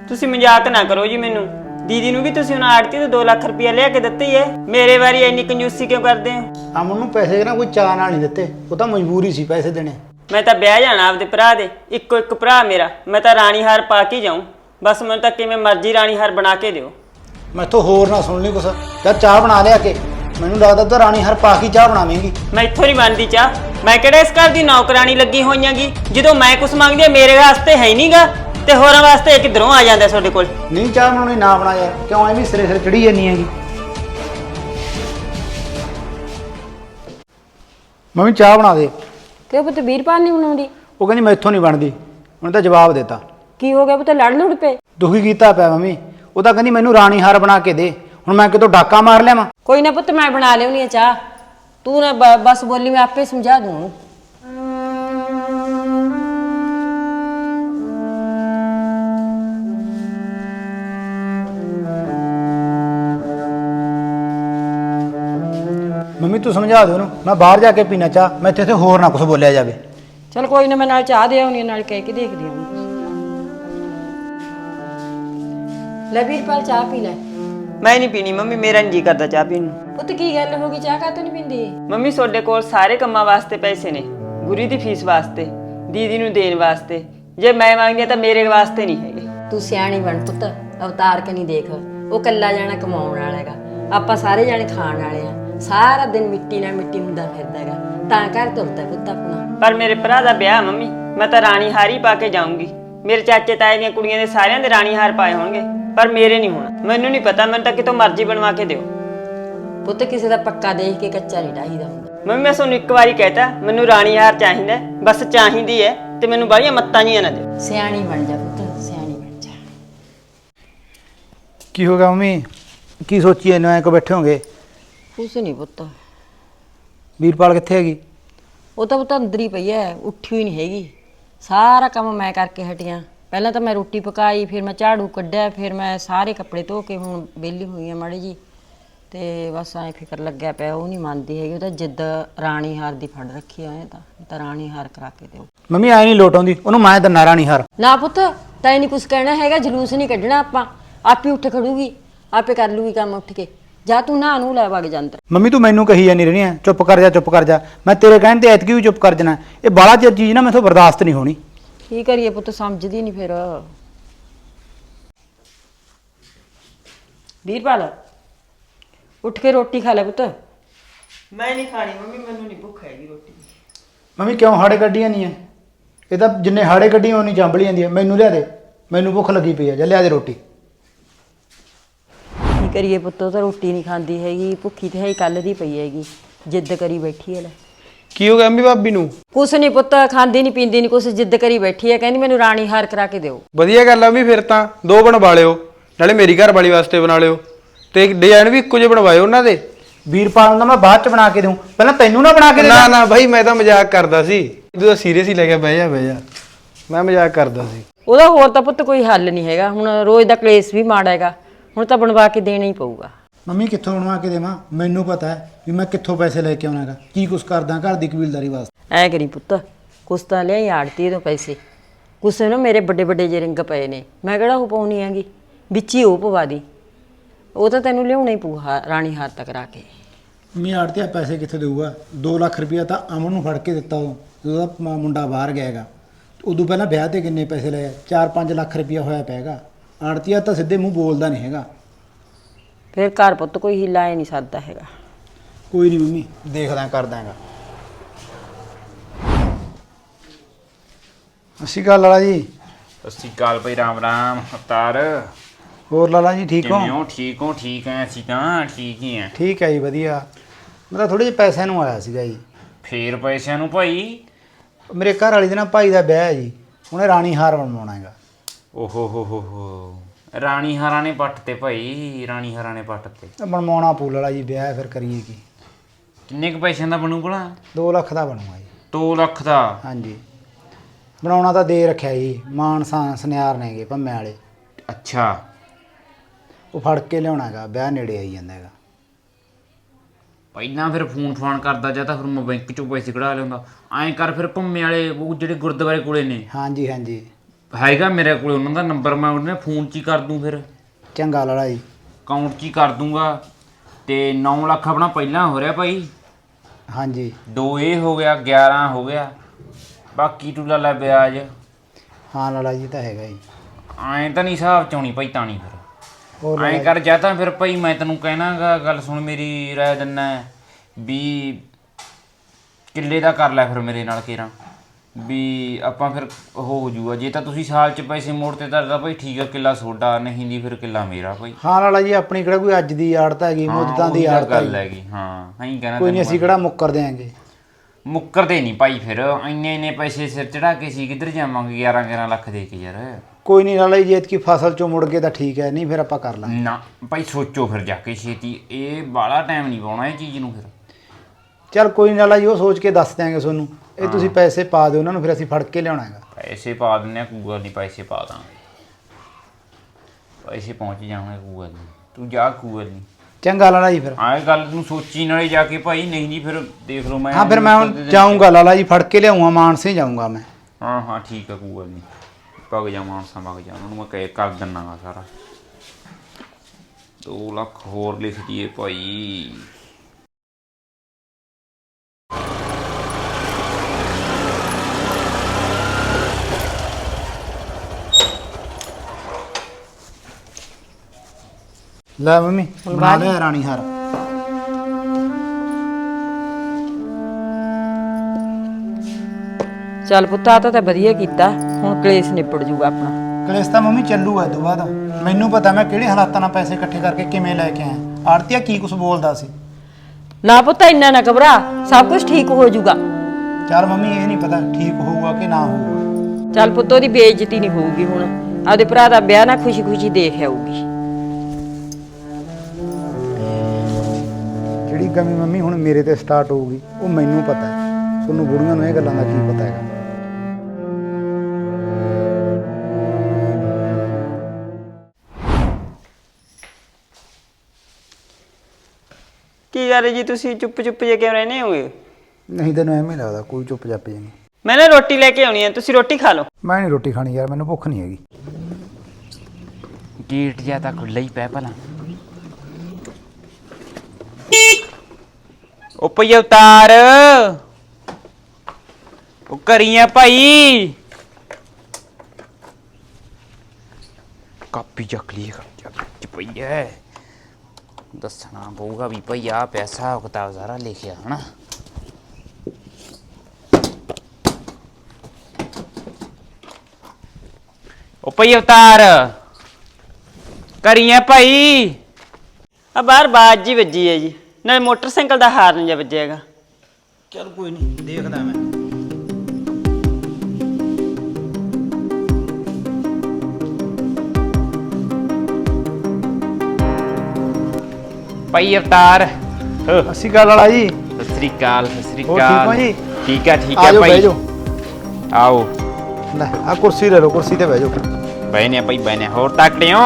ਤੁਸੀਂ ਮਜ਼ਾਕ ਨਾ ਕਰੋ ਜੀ ਮੈਨੂੰ। ਦੀਦੀ ਨੂੰ ਵੀ ਤੁਸੀਂ ਉਹਨਾਂ ਆੜਤੀ ਤੋਂ 2 ਲੱਖ ਰੁਪਇਆ ਲਿਆ ਕੇ ਦਿੱਤੇ ਹੀ ਹੈ ਮੇਰੇ ਵਾਰੀ ਇੰਨੀ ਕੰਜੂਸੀ ਕਿਉਂ ਕਰਦੇ ਹੋ? ਅਮਨ ਨੂੰ ਪੈਸੇ ਨਾ ਕੋਈ ਚਾਹ ਨਾਲ ਨਹੀਂ ਦਿੱਤੇ। ਉਹ ਤਾਂ ਮਜਬੂਰੀ ਸੀ ਪੈਸੇ ਦੇਣੇ। ਮੈਂ ਤਾਂ ਵਿਆਹ ਜਾਣਾ ਆਪਦੇ ਭਰਾ ਦੇ ਇੱਕੋ ਇੱਕ ਭਰਾ ਮੇਰਾ। ਮੈਂ ਤਾਂ ਰਾਣੀ ਹਾਰ ਪਾ ਕੇ ਜਾਊਂ। ਬਸ ਮੈਨੂੰ ਤਾਂ ਕਿਵੇਂ ਮਰਜ਼ੀ ਰਾਣੀ ਹਾਰ ਬਣਾ ਕੇ ਦਿਓ। ਮੈਥੋਂ ਹੋਰ ਨਾ ਸੁਣ ਲਈ ਕੁਛ। ਚਾਹ ਬਣਾ ਲਿਆ ਕੇ। ਮੈਨੂੰ ਲੱਗਦਾ ਤੂੰ ਰਾਣੀ ਹਾਰ ਪਾ ਕੇ ਚਾਹ ਬਣਾਵੇਂਗੀ। ਮੈਂ ਇੱਥੋਂ ਨਹੀਂ ਬਣਦੀ ਚਾਹ। ਮੈਂ ਕਿਹੜਾ ਇਸ ਘਰ ਦੀ ਨੌਕਰਾਨੀ ਲੱਗੀ ਹੋਈਆਂਗੀ? ਜਦੋਂ ਮੈਂ ਕੁਝ ਮੰਗਦੀ ਹਾਂ, ਮੇਰੇ ਵਾਸਤੇ ਹੈ ਹੀ ਨਹੀਂਗਾ ਤੇ ਹੋਰਾਂ ਵਾਸਤੇ ਕਿਧਰੋਂ ਆ ਜਾਂਦਾ ਤੁਹਾਡੇ ਕੋਲ? ਨਹੀਂ ਚਾਹ ਬਣਾਉਣੀ ਨਾ ਬਣਾ ਯਾਰ ਕਿਉਂ ਐਵੇਂ ਸਿਰੇ ਸਿਰੇ ਚੜੀ ਜਾਨੀ ਹੈਗੀ। ਮੰਮੀ ਚਾਹ ਬਣਾ ਦੇ। ਕਿਉਂ ਪੁੱਤ ਵੀਰਪਾਲ ਨਹੀਂ ਬਣਾਉਂਦੀ? ਉਹ ਕਹਿੰਦੀ ਮੈਥੋਂ ਨਹੀਂ ਬਣਦੀ। ਉਹਨੇ ਤਾਂ ਜਵਾਬ ਦਿੱਤਾ। ਕੀ ਹੋ ਗਿਆ ਪੁੱਤ ਲੜ ਲੁੜ ਪਏ? ਦੁਖੀ ਕੀਤਾ ਪਿਆ ਮੰਮੀ। ਉਹ ਤਾਂ ਕਹਿੰਦੀ ਮੈਨੂੰ ਰਾਣੀ ਹਾਰ ਬਣਾ ਕੇ ਦੇ। ਹੁਣ ਮੈਂ ਕਿਤੋਂ ਡਾਕਾ ਮਾਰ ਲਿਆਵਾਂ? ਕੋਈ ਨਾ ਪੁੱਤ ਮੈਂ ਬਣਾ ਲਿਆਉਣੀ ਆ ਚਾਹ। ਤੂੰ ਨਾ ਬ- ਬਸ ਬੋਲੀ ਮੈਂ ਆਪੇ ਸਮਝਾ ਦੂੰ ਉਹਨੂੰ। ਮੰਮੀ ਤੂੰ ਸਮਝਾ ਦੇ ਉਹਨੂੰ ਮੈਂ ਬਾਹਰ ਜਾ ਕੇ ਪੀਣਾ ਚਾਹ ਮੈਂ ਇੱਥੇ ਇੱਥੇ ਹੋਰ ਨਾ ਕੁਝ ਬੋਲਿਆ ਜਾਵੇ। ਚਲ ਕੋਈ ਨਾ ਮੈਂ ਨਾਲ ਚਾਹ ਦੇ ਆਉਣੀ ਆ, ਨਾਲ ਕਹਿ ਕੇ ਦੇਖਦੀ ਹਾਂ। ਲੈ ਵੀਰਪਾਲ ਚਾਹ ਪੀ ਲੈ। ਮੈਂ ਨਹੀਂ ਪੀਣੀ ਮੰਮੀ ਮੇਰਾ ਨਹੀਂ ਜੀ ਕਰਦਾ ਚਾਹ ਪੀਣ ਨੂੰ। ਪੁੱਤ ਕੀ ਗੱਲ ਹੋ ਗਈ? ਚਾਹ ਕਾਤੋਂ ਨਹੀਂ ਪੀਂਦੀ? ਮੰਮੀ ਤੁਹਾਡੇ ਕੋਲ ਸਾਰੇ ਕੰਮਾਂ ਵਾਸਤੇ ਪੈਸੇ ਨੇ ਗੁਰੀ ਦੀ ਫੀਸ ਵਾਸਤੇ ਦੀਦੀ ਨੂੰ ਦੇਣ ਵਾਸਤੇ। ਜੇ ਮੈਂ ਮੰਗਦੀ ਹਾਂ ਤਾਂ ਮੇਰੇ ਵਾਸਤੇ ਨਹੀਂ ਹੈਗੇ। ਤੂੰ ਸਿਆਣੀ ਬਣ ਪੁੱਤ ਅਵਤਾਰ ਕੇ ਨਹੀਂ ਦੇਖ। ਉਹ ਕੱਲਾ ਜਾਣਾ ਕਮਾਉਣ ਵਾਲਾ ਹੈਗਾ। ਆਪਾਂ ਸਾਰੇ ਜਾਣੇ ਖਾਣ ਵਾਲੇ ਆ। ਸਾਰਾ ਦਿਨ ਮਿੱਟੀ ਨਾਲ ਮਿੱਟੀ ਹੁੰਦਾ ਫਿਰਦਾ ਹੈਗਾ। ਤਾਂ ਘਰ ਤੁਰਦਾ ਪੁੱਤ ਆਪਣਾ। ਪਰ ਮੇਰੇ ਭਰਾ ਦਾ ਵਿਆਹ ਮੰਮੀ ਮੈਂ ਤਾਂ ਰਾਣੀ ਹਾਰ ਹੀ ਪਾ ਕੇ ਜਾਊਂਗੀ। ਮੇਰੇ ਚਾਚੇ ਤਾਏ ਦੀਆਂ ਕੁੜੀਆਂ ਦੇ ਸਾਰਿਆਂ ਦੇ ਰਾਣੀ ਹਾਰ ਪਾਏ ਹੋਣਗੇ ਪਰ ਮੇਰੇ ਨਹੀਂ ਹੋਣਾ। ਮੈਨੂੰ ਨਹੀਂ ਪਤਾ ਮੈਨੂੰ ਤਾਂ ਕਿਤੋਂ ਮਰਜ਼ੀ ਬਣਵਾ ਕੇ ਦਿਓ। ਪੁੱਤ ਕਿਸੇ ਦਾ ਪੱਕਾ ਦੇਖ ਕੇ ਕੱਚਾ ਨਹੀਂ ਡਾਹੀਦਾ ਹੁੰਦਾ। ਮੰਮੀ ਮੈਂ ਤੁਹਾਨੂੰ ਇੱਕ ਵਾਰੀ ਕਹਿਤਾ ਮੈਨੂੰ ਰਾਣੀ ਹਾਰ ਚਾਹੀਦਾ ਹੈ, ਬਸ ਚਾਹੀਦੀ ਹੈ ਤੇ ਮੈਨੂੰ ਬਾਹਲੀਆਂ ਮੱਤਾਂ ਜੀਆਂ ਨਾ ਦਿਓ। ਸਿਆਣੀ ਬਣ ਜਾ ਪੁੱਤ ਸਿਆਣੀ ਬਣ ਜਾ। ਕੀ ਹੋ ਗਿਆ ਮੰਮੀ? ਕੀ ਸੋਚੀ ਇਹਨੂੰ ਐ ਕੋ ਬੈਠੇ ਹੋਗੇ? ਕੁਛ ਨਹੀਂ ਪੁੱਤ। ਵੀਰਪਾਲ ਕਿੱਥੇ ਹੈਗੀ? ਉਹ ਤਾਂ ਪੁੱਤ ਅੰਦਰ ਹੀ ਪਈ ਐ ਉੱਠੀ ਹੋਈ ਨਹੀਂ ਹੈਗੀ। ਸਾਰਾ ਕੰਮ ਮੈਂ ਕਰਕੇ ਹਟੀਆਂ। ਪਹਿਲਾਂ ਤਾਂ ਮੈਂ ਰੋਟੀ ਪਕਾਈ ਫਿਰ ਮੈਂ ਝਾੜੂ ਕੱਢਿਆ ਫਿਰ ਮੈਂ ਸਾਰੇ ਕੱਪੜੇ ਧੋ ਕੇ ਹੁਣ ਵਿਹਲੀ ਹੋਈ ਆ ਮਾੜੀ ਜੀ। ਤੇ ਬਸ ਐ ਫਿਕਰ ਲੱਗਿਆ ਪਿਆ ਉਹ ਨਹੀਂ ਮੰਨਦੀ ਹੈਗੀ। ਉਹ ਤਾਂ ਜਿੱਦ ਰਾਣੀ ਹਾਰ ਦੀ ਫੜ ਰੱਖੀ ਇਹ ਤਾਂ ਤਾਂ ਰਾਣੀ ਹਾਰ ਕਰਾ ਕੇ ਦਿਓ। ਮੰਮੀ ਐ ਨਹੀਂ ਲੋਟ ਆਉਂਦੀ ਉਹਨੂੰ ਮੈਂ ਦੰਨਾ ਰਾਣੀ ਹਾਰ। ਨਾ ਪੁੱਤ ਤੈਨੂੰ ਨਹੀਂ ਕੁਝ ਕਹਿਣਾ ਹੈਗਾ ਜਲੂਸ ਨਹੀਂ ਕੱਢਣਾ ਆਪਾਂ। ਆਪੇ ਉੱਠ ਖੜੂਗੀ ਆਪੇ ਕਰ ਲੂਗੀ ਕੰਮ ਉੱਠ ਕੇ। ਜਾ ਤੂੰ ਨਾ ਨੂੰ ਲੈ ਵਗ ਜਾ ਅੰਦਰ। ਮੰਮੀ ਤੂੰ ਮੈਨੂੰ ਕਹੀ ਜਾਨੀ ਰਹਿਣੀ ਐ ਚੁੱਪ ਕਰ ਜਾ ਚੁੱਪ ਕਰ ਜਾ। ਮੈਂ ਤੇਰੇ ਕਹਿਣ ਤੇ ਐਤਕੀ ਵੀ ਚੁੱਪ ਕਰ ਜਾਣਾ। ਇਹ ਬਾਲਾ ਚਿਰ ਚੀਜ਼ ਨਾ ਮੈਥੋਂ ਬਰਦਾਸ਼ਤ ਨਹੀਂ ਹੋਣੀ। ਕੀ ਕਰੀਏ ਪੁੱਤ ਸਮਝਦੀ ਨਹੀਂ ਫਿਰ। ਵੀਰਪਾਲ ਉੱਠ ਕੇ ਰੋਟੀ ਖਾ ਲੈ ਪੁੱਤ। ਮੈਂ ਨਹੀਂ ਖਾਣੀ ਮੰਮੀ ਮੈਨੂੰ ਨਹੀਂ ਭੁੱਖ ਹੈਗੀ ਰੋਟੀ। ਮੰਮੀ ਕਿਉਂ ਹਾੜੇ ਕੱਢੀਆਂ ਨਹੀਂ ਐ? ਇਹ ਤਾਂ ਜਿੰਨੇ ਹਾੜੇ ਕੱਢੀਆਂ ਉਨੀ ਜੰਬਲੀ ਜਾਂਦੀ ਐ। ਮੈਨੂੰ ਲਿਆ ਦੇ। ਮੈਨੂੰ ਭੁੱਖ ਲੱਗੀ ਪਈ ਐ। ਜਾ ਲਿਆ ਦੇ ਰੋਟੀ। ਕਰੀਏ ਪੁੱਤ ਤਾਂ ਰੋਟੀ ਨਹੀਂ ਖਾਂਦੀ ਹੈਗੀ ਭੁੱਖੀ ਤੇ ਹੈ ਕੱਲ ਦੀ ਪਈ ਹੈਗੀ ਜਿੱਦ ਕਰੀ ਬੈਠੀ ਹੈ ਲੈ। ਕੀ ਹੋ ਗਿਆ ਅੰਮੀ ਭਾਬੀ ਨੂੰ? ਕੁਛ ਨਹੀਂ ਪੁੱਤ ਖਾਂਦੀ ਨਹੀਂ ਪੀਂਦੀ ਨਹੀਂ ਕੁਛ ਜਿੱਦ ਕਰੀ ਬੈਠੀ ਹੈ ਕਹਿੰਦੀ ਮੈਨੂੰ ਰਾਣੀ ਹਾਰ ਕਰਾ ਕੇ ਦਿਓ। ਵਧੀਆ ਗੱਲ ਆ ਵੀ ਫਿਰ ਤਾਂ ਦੋ ਬਣਵਾ ਲਿਓ ਨਾਲੇ ਮੇਰੀ ਘਰ ਵਾਲੀ ਵਾਸਤੇ ਬਣਾ ਲਿਓ ਤੇ ਡਿਜ਼ਾਈਨ ਵੀ ਇੱਕੋ ਜਿਹੇ ਬਣਵਾਇਓ ਉਹਨਾਂ ਦੇ। ਵੀਰਪਾਲ ਨੂੰ ਤਾਂ ਮੈਂ ਬਾਅਦ ਚ ਬਣਾ ਕੇ ਦਊਂ ਪਹਿਲਾਂ ਤੈਨੂੰ ਨਾ ਬਣਾ ਕੇ ਦੇ ਨਾ ਨਾ ਭਾਈ ਮੈਂ ਤਾਂ ਮਜ਼ਾਕ ਕਰਦਾ ਸੀ। ਤੂੰ ਤਾਂ ਸੀਰੀਅਸ ਹੀ ਲੈ ਕੇ ਬਹਿ ਜਾ ਬਹਿ ਜਾ। ਮੈਂ ਮਜ਼ਾਕ ਕਰਦਾ ਸੀ। ਉਹਦਾ ਹੋਰ ਤਾਂ ਪੁੱਤ ਕੋਈ ਹੱਲ ਨਹੀਂ ਹੈਗਾ ਹੁਣ ਰੋਜ਼ ਦਾ ਕਲੇਸ਼ ਵੀ ਮਾੜਾ ਹੈਗਾ। ਹੁਣ ਤਾਂ ਬਣਵਾ ਕੇ ਦੇਣਾ ਹੀ ਪਊਗਾ। ਮੰਮੀ ਕਿੱਥੋਂ ਬਣਵਾ ਕੇ ਦੇਵਾਂ? ਮੈਨੂੰ ਪਤਾ ਹੈ ਵੀ ਮੈਂ ਕਿੱਥੋਂ ਪੈਸੇ ਲੈ ਕੇ ਆਉਣਾਗਾ ਕੀ ਕੁਛ ਕਰਦਾ ਘਰ ਦੀ ਕਬੀਲਦਾਰੀ ਵਾਸਤੇ? ਐ ਕਰੀ ਪੁੱਤ ਕੁਛ ਤਾਂ ਲਿਆਈ ਆੜਤੀ ਤੋਂ ਪੈਸੇ। ਕੁਛ ਨਾ ਮੇਰੇ ਵੱਡੇ ਵੱਡੇ ਜਿਹੇ ਰਿੰਗ ਪਏ ਨੇ। ਮੈਂ ਕਿਹੜਾ ਉਹ ਪਾਉਣੀ ਹੈਗੀ? ਵਿੱਚ ਹੀ ਉਹ ਪਵਾ ਦੀ। ਉਹ ਤਾਂ ਤੈਨੂੰ ਲਿਆਉਣਾ ਹੀ ਪਊ ਹਾ- ਰਾਣੀ ਹਾਰ ਤੱਕ ਰਾ ਕੇ। ਮੰਮੀ ਆੜਤੀਆ ਪੈਸੇ ਕਿੱਥੋਂ ਦੇਊਗਾ? 2 ਲੱਖ ਰੁਪਇਆ ਤਾਂ ਅਮਨ ਨੂੰ ਫੜ ਕੇ ਦਿੱਤਾ ਉਹ ਉਹਦਾ ਮ- ਮੁੰਡਾ ਬਾਹਰ ਗਿਆ ਹੈਗਾ। ਉਦੋਂ ਪਹਿਲਾਂ ਵਿਆਹ ਤੇ ਕਿੰਨੇ ਪੈਸੇ ਲਏ? 4-5 ਲੱਖ ਰੁਪਇਆ ਹੋਇਆ ਪੈਗਾ ਆੜਤੀਆ ਤਾਂ ਸਿੱਧੇ ਮੂੰਹ ਬੋਲਦਾ ਨਹੀਂ ਹੈਗਾ। ਫਿਰ ਘਰ ਪੁੱਤ ਕੋਈ ਹਿੱਲਾ ਹੀ ਨਹੀਂ ਸਕਦਾ ਹੈਗਾ। ਕੋਈ ਨਹੀਂ ਮੰਮੀ ਦੇਖਦਾ ਕਰਦਾ ਹੈਗਾ। ਅਸੀਂ ਗੱਲ ਲਾਲਾ ਜੀ। ਸਤਿ ਸ਼੍ਰੀ ਅਕਾਲ ਭਾਈ ਰਾਮ ਰਾਮ ਅਵਤਾਰ। ਹੋਰ ਲਾਲਾ ਜੀ ਠੀਕ ਕਿਵੇਂ ਹੋ? ਹੋ ਠੀਕ ਹੋ ਠੀਕ ਐ ਅਸੀਂ ਤਾਂ ਠੀਕ ਹੀ ਆ ਠੀਕ ਹੈ ਜੀ ਵਧੀਆ। ਮੈਂ ਤਾਂ ਥੋੜੇ ਜਿਹੇ ਪੈਸਿਆਂ ਨੂੰ ਆਇਆ ਸੀਗਾ ਜੀ। ਫੇਰ ਪੈਸਿਆਂ ਨੂੰ ਭਾਈ? ਮੇਰੇ ਘਰ ਵਾਲੀ ਦੇ ਨਾਲ ਭਾਈ ਦਾ ਵਿਆਹ ਹੈ ਜੀ। ਉਹਨੇ ਰਾਣੀ ਹਾਰ ਬਣਵਾਉਣਾ ਹੈਗਾ। ਓਹੋ ਹੋ ਹੋ ਹੋ। ਰਾਣੀ ਹਾਰਾਂ ਨੇ ਪੱਟ ਤੇ ਭਾਈ ਰਾਣੀ ਹਾਰਾਂ ਨੇ ਪੱਟ ਤੇ। ਬਣਵਾਉਣਾ ਪੂਲ ਵਾਲਾ ਜੀ ਵਿਆਹ ਫਿਰ ਕਰੀਏ ਕੀ? ਕਿੰਨੇ ਕੁ ਪੈਸਿਆਂ ਦਾ ਬਣੂ ਭਲਾ? 2 ਲੱਖ ਦਾ ਬਣੂਗਾ ਜੀ। 2 ਲੱਖ ਦਾ? ਹਾਂਜੀ। ਬਣਾਉਣਾ ਤਾਂ ਦੇ ਰੱਖਿਆ ਜੀ ਮਾਨ ਸਾਂ ਸੁਨਿਆਰ ਨੇਗੇ ਭੰਮੇ ਵਾਲੇ। ਅੱਛਾ। ਉਹ ਫੜ ਕੇ ਲਿਆਉਣਾ ਹੈਗਾ ਵਿਆਹ ਨੇੜੇ ਆਈ ਜਾਂਦਾ ਹੈਗਾ। ਪਹਿਲਾਂ ਫਿਰ ਫੋਨ ਫਾਨ ਕਰਦਾ ਜਾਂ ਤਾਂ ਫਿਰ ਮੈਂ ਬੈਂਕ ਚੋਂ ਪੈਸੇ ਕਢਾ ਲਿਆਉਂਦਾ। ਐਂ ਕਰ ਫਿਰ ਭੰਮੇ ਵਾਲੇ ਉਹ ਜਿਹੜੇ ਗੁਰਦੁਆਰੇ ਕੋਲੇ ਨੇ। ਹਾਂਜੀ ਹਾਂਜੀ। ਹੈਗਾ ਮੇਰੇ ਕੋਲੇ ਉਹਨਾਂ ਦਾ ਨੰਬਰ ਮੈਂ ਉਹਨੇ ਫੋਨ 'ਚ ਹੀ ਕਰ ਦੂੰ ਫਿਰ। ਚੰਗਾ ਲਾਲਾ ਜੀ। ਅਕਾਊਂਟ 'ਚ ਹੀ ਕਰ ਦੂੰਗਾ। ਤੇ 9 ਲੱਖ ਆਪਣਾ ਪਹਿਲਾਂ ਹੋ ਰਿਹਾ ਭਾਈ। ਹਾਂਜੀ। ਦੋ ਇਹ ਹੋ ਗਿਆ 11 ਹੋ ਗਿਆ। ਬਾਕੀ ਤੂੰ ਲੈ ਲੈ ਵਿਆਜ। ਹਾਂ ਲਾਲਾ ਜੀ ਤਾਂ ਹੈਗਾ ਜੀ। ਐਂ ਤਾਂ ਨਹੀਂ ਹਿਸਾਬ ਚ ਆਉਣੀ ਭਾਈ ਤਾਂ ਨਹੀਂ ਫਿਰ। ਹੋਰ ਐਂ ਕਰ ਜਾਂ। ਤਾਂ ਫਿਰ ਭਾਈ ਮੈਂ ਤੈਨੂੰ ਕਹਿਣਾਗਾ ਗੱਲ ਸੁਣ ਮੇਰੀ ਰਾਏ ਦਿੰਨਾ। ਵੀ ਕਿੱਲੇ ਦਾ ਕਰ ਲੈ ਫਿਰ ਮੇਰੇ ਨਾਲ ਕੇਰਾ। ਵੀ ਆਪਾਂ ਫਿਰ ਉਹ ਹੋ ਜੂਗਾ। ਜੇ ਤਾਂ ਤੁਸੀਂ ਸਾਲ ਚ ਪੈਸੇ ਮੋੜਤੇ ਤਾਂ ਤਾਂ ਭਾਈ ਠੀਕ ਆ ਕਿੱਲਾ ਸੋਡਾ ਨਹੀਂ ਦੀ ਫਿਰ ਕਿੱਲਾ ਮੇਰਾ ਭਾਈ। ਹਾਂ ਲਾਲਾ ਜੀ ਆਪਣੀ ਕਿਹੜਾ ਕੋਈ ਅੱਜ ਦੀ ਆੜਤ ਹੈਗੀ ਮੁੱਦਤਾਂ ਦੀ ਆੜਤ ਗੱਲ ਹੈਗੀ। ਹਾਂ ਐਂ ਕਹਿਣਾ ਕੋਈ ਨਹੀਂ ਅਸੀਂ ਕਿਹੜਾ ਮੁੱਕਰ ਦਿਆਂਗੇ? ਮੁੱਕਰਦੇ ਨਹੀਂ ਭਾਈ ਫਿਰ ਇੰਨੇ ਇੰਨੇ ਪੈਸੇ ਸਿਰ ਚੜਾ ਕੇ ਸੀ ਕਿੱਧਰ ਜਾਵਾਂਗੇ 11 11 ਲੱਖ ਦੇ ਕੇ ਯਾਰ। ਕੋਈ ਨਹੀਂ ਲਾਲਾ ਜੀ ਇਤਕੀ ਫਸਲ ਚੋਂ ਮੁੜ ਗਏ ਤਾਂ ਠੀਕ ਹੈ ਨਹੀਂ ਫਿਰ ਆਪਾਂ ਕਰ ਲਾਂਗੇ। ਨਾ ਭਾਈ ਸੋਚੋ ਫਿਰ ਜਾ ਕੇ ਛੇਤੀ ਇਹ ਬਾਲਾ ਟਾਈਮ ਨਹੀਂ ਪਾਉਣਾ ਇਹ ਚੀਜ਼ ਨੂੰ ਫਿਰ। ਚੱਲ ਕੋਈ ਨਹੀਂ ਲਾਲਾ ਜੀ ਉਹ ਸੋਚ ਕੇ ਦੱਸ ਦਿਆਂਗੇ ਤੁਹਾਨੂੰ। ਇਹ ਤੁਸੀਂ ਪੈਸੇ ਪਾ ਦਿਓ ਉਹਨਾਂ ਨੂੰ ਫਿਰ ਅਸੀਂ ਫੜ ਕੇ ਲਿਆਉਣਾ ਹੈਗਾ। ਪੈਸੇ ਪਾ ਦਿੰਨੇ ਆ ਗੂਗਲ ਨਹੀਂ ਪੈਸੇ ਪਾ ਦਾਂਗੇ। ਪੈਸੇ ਪਹੁੰਚ ਜਾਣਗੇ ਗੂਗਲ ਨਹੀਂ ਤੂੰ ਜਾ ਗੂਗਲ ਨਹੀਂ ਚੰਗਾ ਲਾਲਾ ਜੀ ਫਿਰ। ਆਹ ਗੱਲ ਨੂੰ ਸੋਚੀ ਨਾਲੇ ਜਾ ਕੇ ਭਾਈ ਨਹੀਂ ਜੀ ਫਿਰ ਦੇਖ ਲਓ ਮੈਂ ਹਾਂ ਫਿਰ ਮੈਂ ਹੁਣ ਜਾਊਂਗਾ ਲਾਲਾ ਜੀ ਫੜ ਕੇ ਲਿਆਉਂਗਾ ਮਾਨਸੇ ਜਾਊਂਗਾ ਮੈਂ। ਹਾਂ ਹਾਂ ਠੀਕ ਆ ਗੂਗਲ ਨਹੀਂ ਭਗ ਜਾ ਮਾਨਸਾ ਭਗ ਜਾ। ਉਹਨਾਂ ਨੂੰ ਮੈਂ ਕਹਿ ਕਰ ਦਿੰਨਾਗਾ ਸਾਰਾ। 2 ਲੱਖ ਹੋਰ ਲਿਖ ਦਈਏ ਭਾਈ। ਲੈ ਮੰਮੀ ਬਣਾ ਲਿਆ ਰਾਣੀ ਹਾਰ। ਚੱਲ ਪੁੱਤ ਆ ਤਾਂ ਤਾਂ ਵਧੀਆ ਕੀਤਾ। ਹੁਣ ਕਲੇਸ਼ ਨਿਪਟ ਜੂਗਾ ਆਪਣਾ। ਕਲੇਸ਼ ਤਾਂ ਮੰਮੀ ਚੱਲੂਗਾ ਇਹ ਤੋਂ ਬਾਅਦ। ਮੈਨੂੰ ਪਤਾ ਮੈਂ ਕਿਹੜੇ ਹਾਲਾਤਾਂ ਨਾਲ ਪੈਸੇ ਇਕੱਠੇ ਕਰਕੇ ਕਿਵੇਂ ਲੈ ਕੇ ਆਇਆ। ਆੜਤੀਆ ਕੀ ਕੁਝ ਬੋਲਦਾ ਸੀ? ਨਾ ਪੁੱਤ ਇੰਨਾ ਨਾ ਘਬਰਾ। ਸਭ ਕੁਝ ਠੀਕ ਹੋ ਜੂਗਾ। ਚੱਲ ਮੰਮੀ ਇਹ ਨਹੀਂ ਪਤਾ ਠੀਕ ਹੋਊਗਾ ਕਿ ਨਾ ਹੋਊਗਾ। ਚੱਲ ਪੁੱਤ ਉਹਦੀ ਬੇਇੱਜ਼ਤੀ ਨਹੀਂ ਹੋਊਗੀ ਹੁਣ। ਆਪਦੇ ਭਰਾ ਦਾ ਵਿਆਹ ਨਾ ਖੁਸ਼ੀ-ਖੁਸ਼ੀ ਦੇਖ ਆਊਗੀ। ਜਿਹੜੀ ਕਮੀ ਮੰਮੀ ਹੁਣ ਮੇਰੇ ਤੇ ਸਟਾਰਟ ਹੋਊਗੀ। ਉਹ ਮੈਨੂੰ ਪਤਾ ਹੈ। ਤੁਹਾਨੂੰ ਬੁੜੀਆਂ ਨੂੰ ਇਹ ਗੱਲਾਂ ਦਾ ਕੀ ਪਤਾ ਹੈਗਾ। ਕੀ ਗੱਲ ਹੈ ਜੀ ਤੁਸੀਂ ਚੁੱਪ ਚੁੱਪ ਜੇ ਕਿਉਂ ਰਹਿੰਦੇ ਹੋਗੇ? ਨਹੀਂ ਤੈਨੂੰ ਐਵੇਂ ਲੱਗਦਾ ਕੋਈ ਚੁੱਪ ਚਾਪ ਜਾਏਗੀ ਮੈਂ ਨਾ ਰੋਟੀ ਲੈ ਕੇ ਆਉਣੀ ਹੈ ਤੁਸੀਂ ਰੋਟੀ ਖਾ ਲਓ। ਮੈਂ ਨਹੀਂ ਰੋਟੀ ਖਾਣੀ ਯਾਰ ਮੈਨੂੰ ਭੁੱਖ ਨਹੀਂ ਹੈਗੀ। ਗੇਟ ਜਾਂ ਤਾਂ ਖੁੱਲਾ ਹੀ ਪਿਆ ਭਲਾ। ਉਹ ਪਈ ਅਵਤਾਰ ਉਹ ਕਰੀਆਂ ਭਾਈ। ਕਾਪੀ ਚੱਕ ਲਈ ਚ ਪਈ ਐ? ਦੱਸਣਾ ਪਊਗਾ ਵੀ ਭਈ ਆ ਪੈਸਾ ਕਿਤਾਬ ਸਾਰਾ ਲਿਖਿਆ, ਹਨਾ? ਉਹ ਪਈ ਅਵਤਾਰ ਕਰੀਆਂ ਭਾਈ। ਆ ਬਾਹਰ ਬਾਜ ਜੀ ਵੱਜੀ ਹੈ ਜੀ। ਨਾਲੇ ਮੋਟਰਸਾਈਕਲ ਦਾ ਹਾਰਨ ਜਿਹਾ ਵੱਜਿਆਗਾ ਚੱਲ ਕੋਈ ਨਹੀਂ ਦੇਖਦਾ ਮੈਂ। ਭਾਈ ਅਵਤਾਰ। ਹੋ, ਅਸੀਂ ਗੱਲ ਵਾਲਾ ਜੀ। ਸਤਿ ਸ੍ਰੀ ਅਕਾਲ ਸਤਿ ਸ੍ਰੀ ਹੋਰ ਠੀਕ ਹੋ ਅਕਾਲ ਜੀ? ਠੀਕ ਆ ਠੀਕ ਆ ਆ ਬਹਿ ਭਾਈ। ਜਾਓ ਆਓ। ਲੈ ਆ ਕੁਰਸੀ ਲੈ ਲਓ ਕੁਰਸੀ ਤੇ ਬਹਿ ਜਾਓ ਬੈਨੇ ਭਾਈ ਬੈਨੇ ਹੋਰ ਤੱਕੜੇ ਹੋ?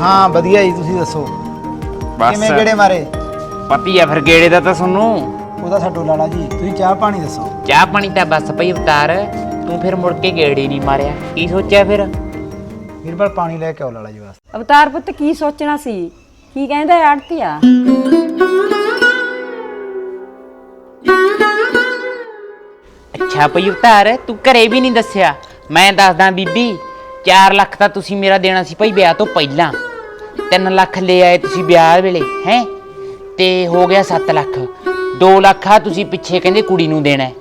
ਹਾਂ ਵਧੀਆ ਜੀ ਤੁਸੀਂ ਦੱਸੋ। ਬਸ। ਕਿਵੇਂ ਗੇੜੇ ਮਾਰੇ? ਪਤੀ ਆ ਫਿਰ ਗੇੜੇ ਦਾ ਤਾਂ ਸੁਣੂ ਉਹਦਾ ਛੱਡੋ ਲਾਲਾ ਜੀ ਤੁਸੀਂ ਚਾਹ ਪਾਣੀ ਦੱਸੋ। ਚਾਹ ਪਾਣੀ ਤਾਂ ਬਸ ਭਈ ਅਵਤਾਰ ਤੂੰ ਫਿਰ ਮੁੜ ਕੇ ਗੇੜੇ ਨਹੀਂ ਮਾਰਿਆ। ਕੀ ਸੋਚਿਆ ਫਿਰ? ਵੀਰਪਾਲ ਪਾਣੀ ਲੈ ਕੇ ਆਓ ਲਾਲਾ ਜੀ ਵਾਸਤੇ। ਅਵਤਾਰ ਪੁੱਤ ਕੀ ਸੋਚਣਾ ਸੀ? ਕੀ ਕਹਿੰਦਾ ਆੜਤੀਆ ਅੱਛਾ ਭਈ ਅਵਤਾਰ ਤੂੰ ਘਰੇ ਵੀ ਨਹੀਂ ਦੱਸਿਆ। ਮੈਂ ਦੱਸਦਾ ਬੀਬੀ 4 ਲੱਖ ਤਾਂ ਤੁਸੀਂ ਮੇਰਾ ਦੇਣਾ ਸੀ ਭਈ ਵਿਆਹ ਤੋਂ ਪਹਿਲਾਂ। 3 ਲੱਖ ਲੈ ਆਏ ਤੁਸੀਂ ਵਿਆਹ ਵੇਲੇ ਹੈ? ਤੇ ਹੋ ਗਿਆ 7 ਲੱਖ। 2 ਲੱਖ ਆ, ਤੁਸੀਂ ਪਿੱਛੇ ਕਹਿੰਦੇ ਕੁੜੀ ਨੂੰ ਦੇਣਾ ਹੈ।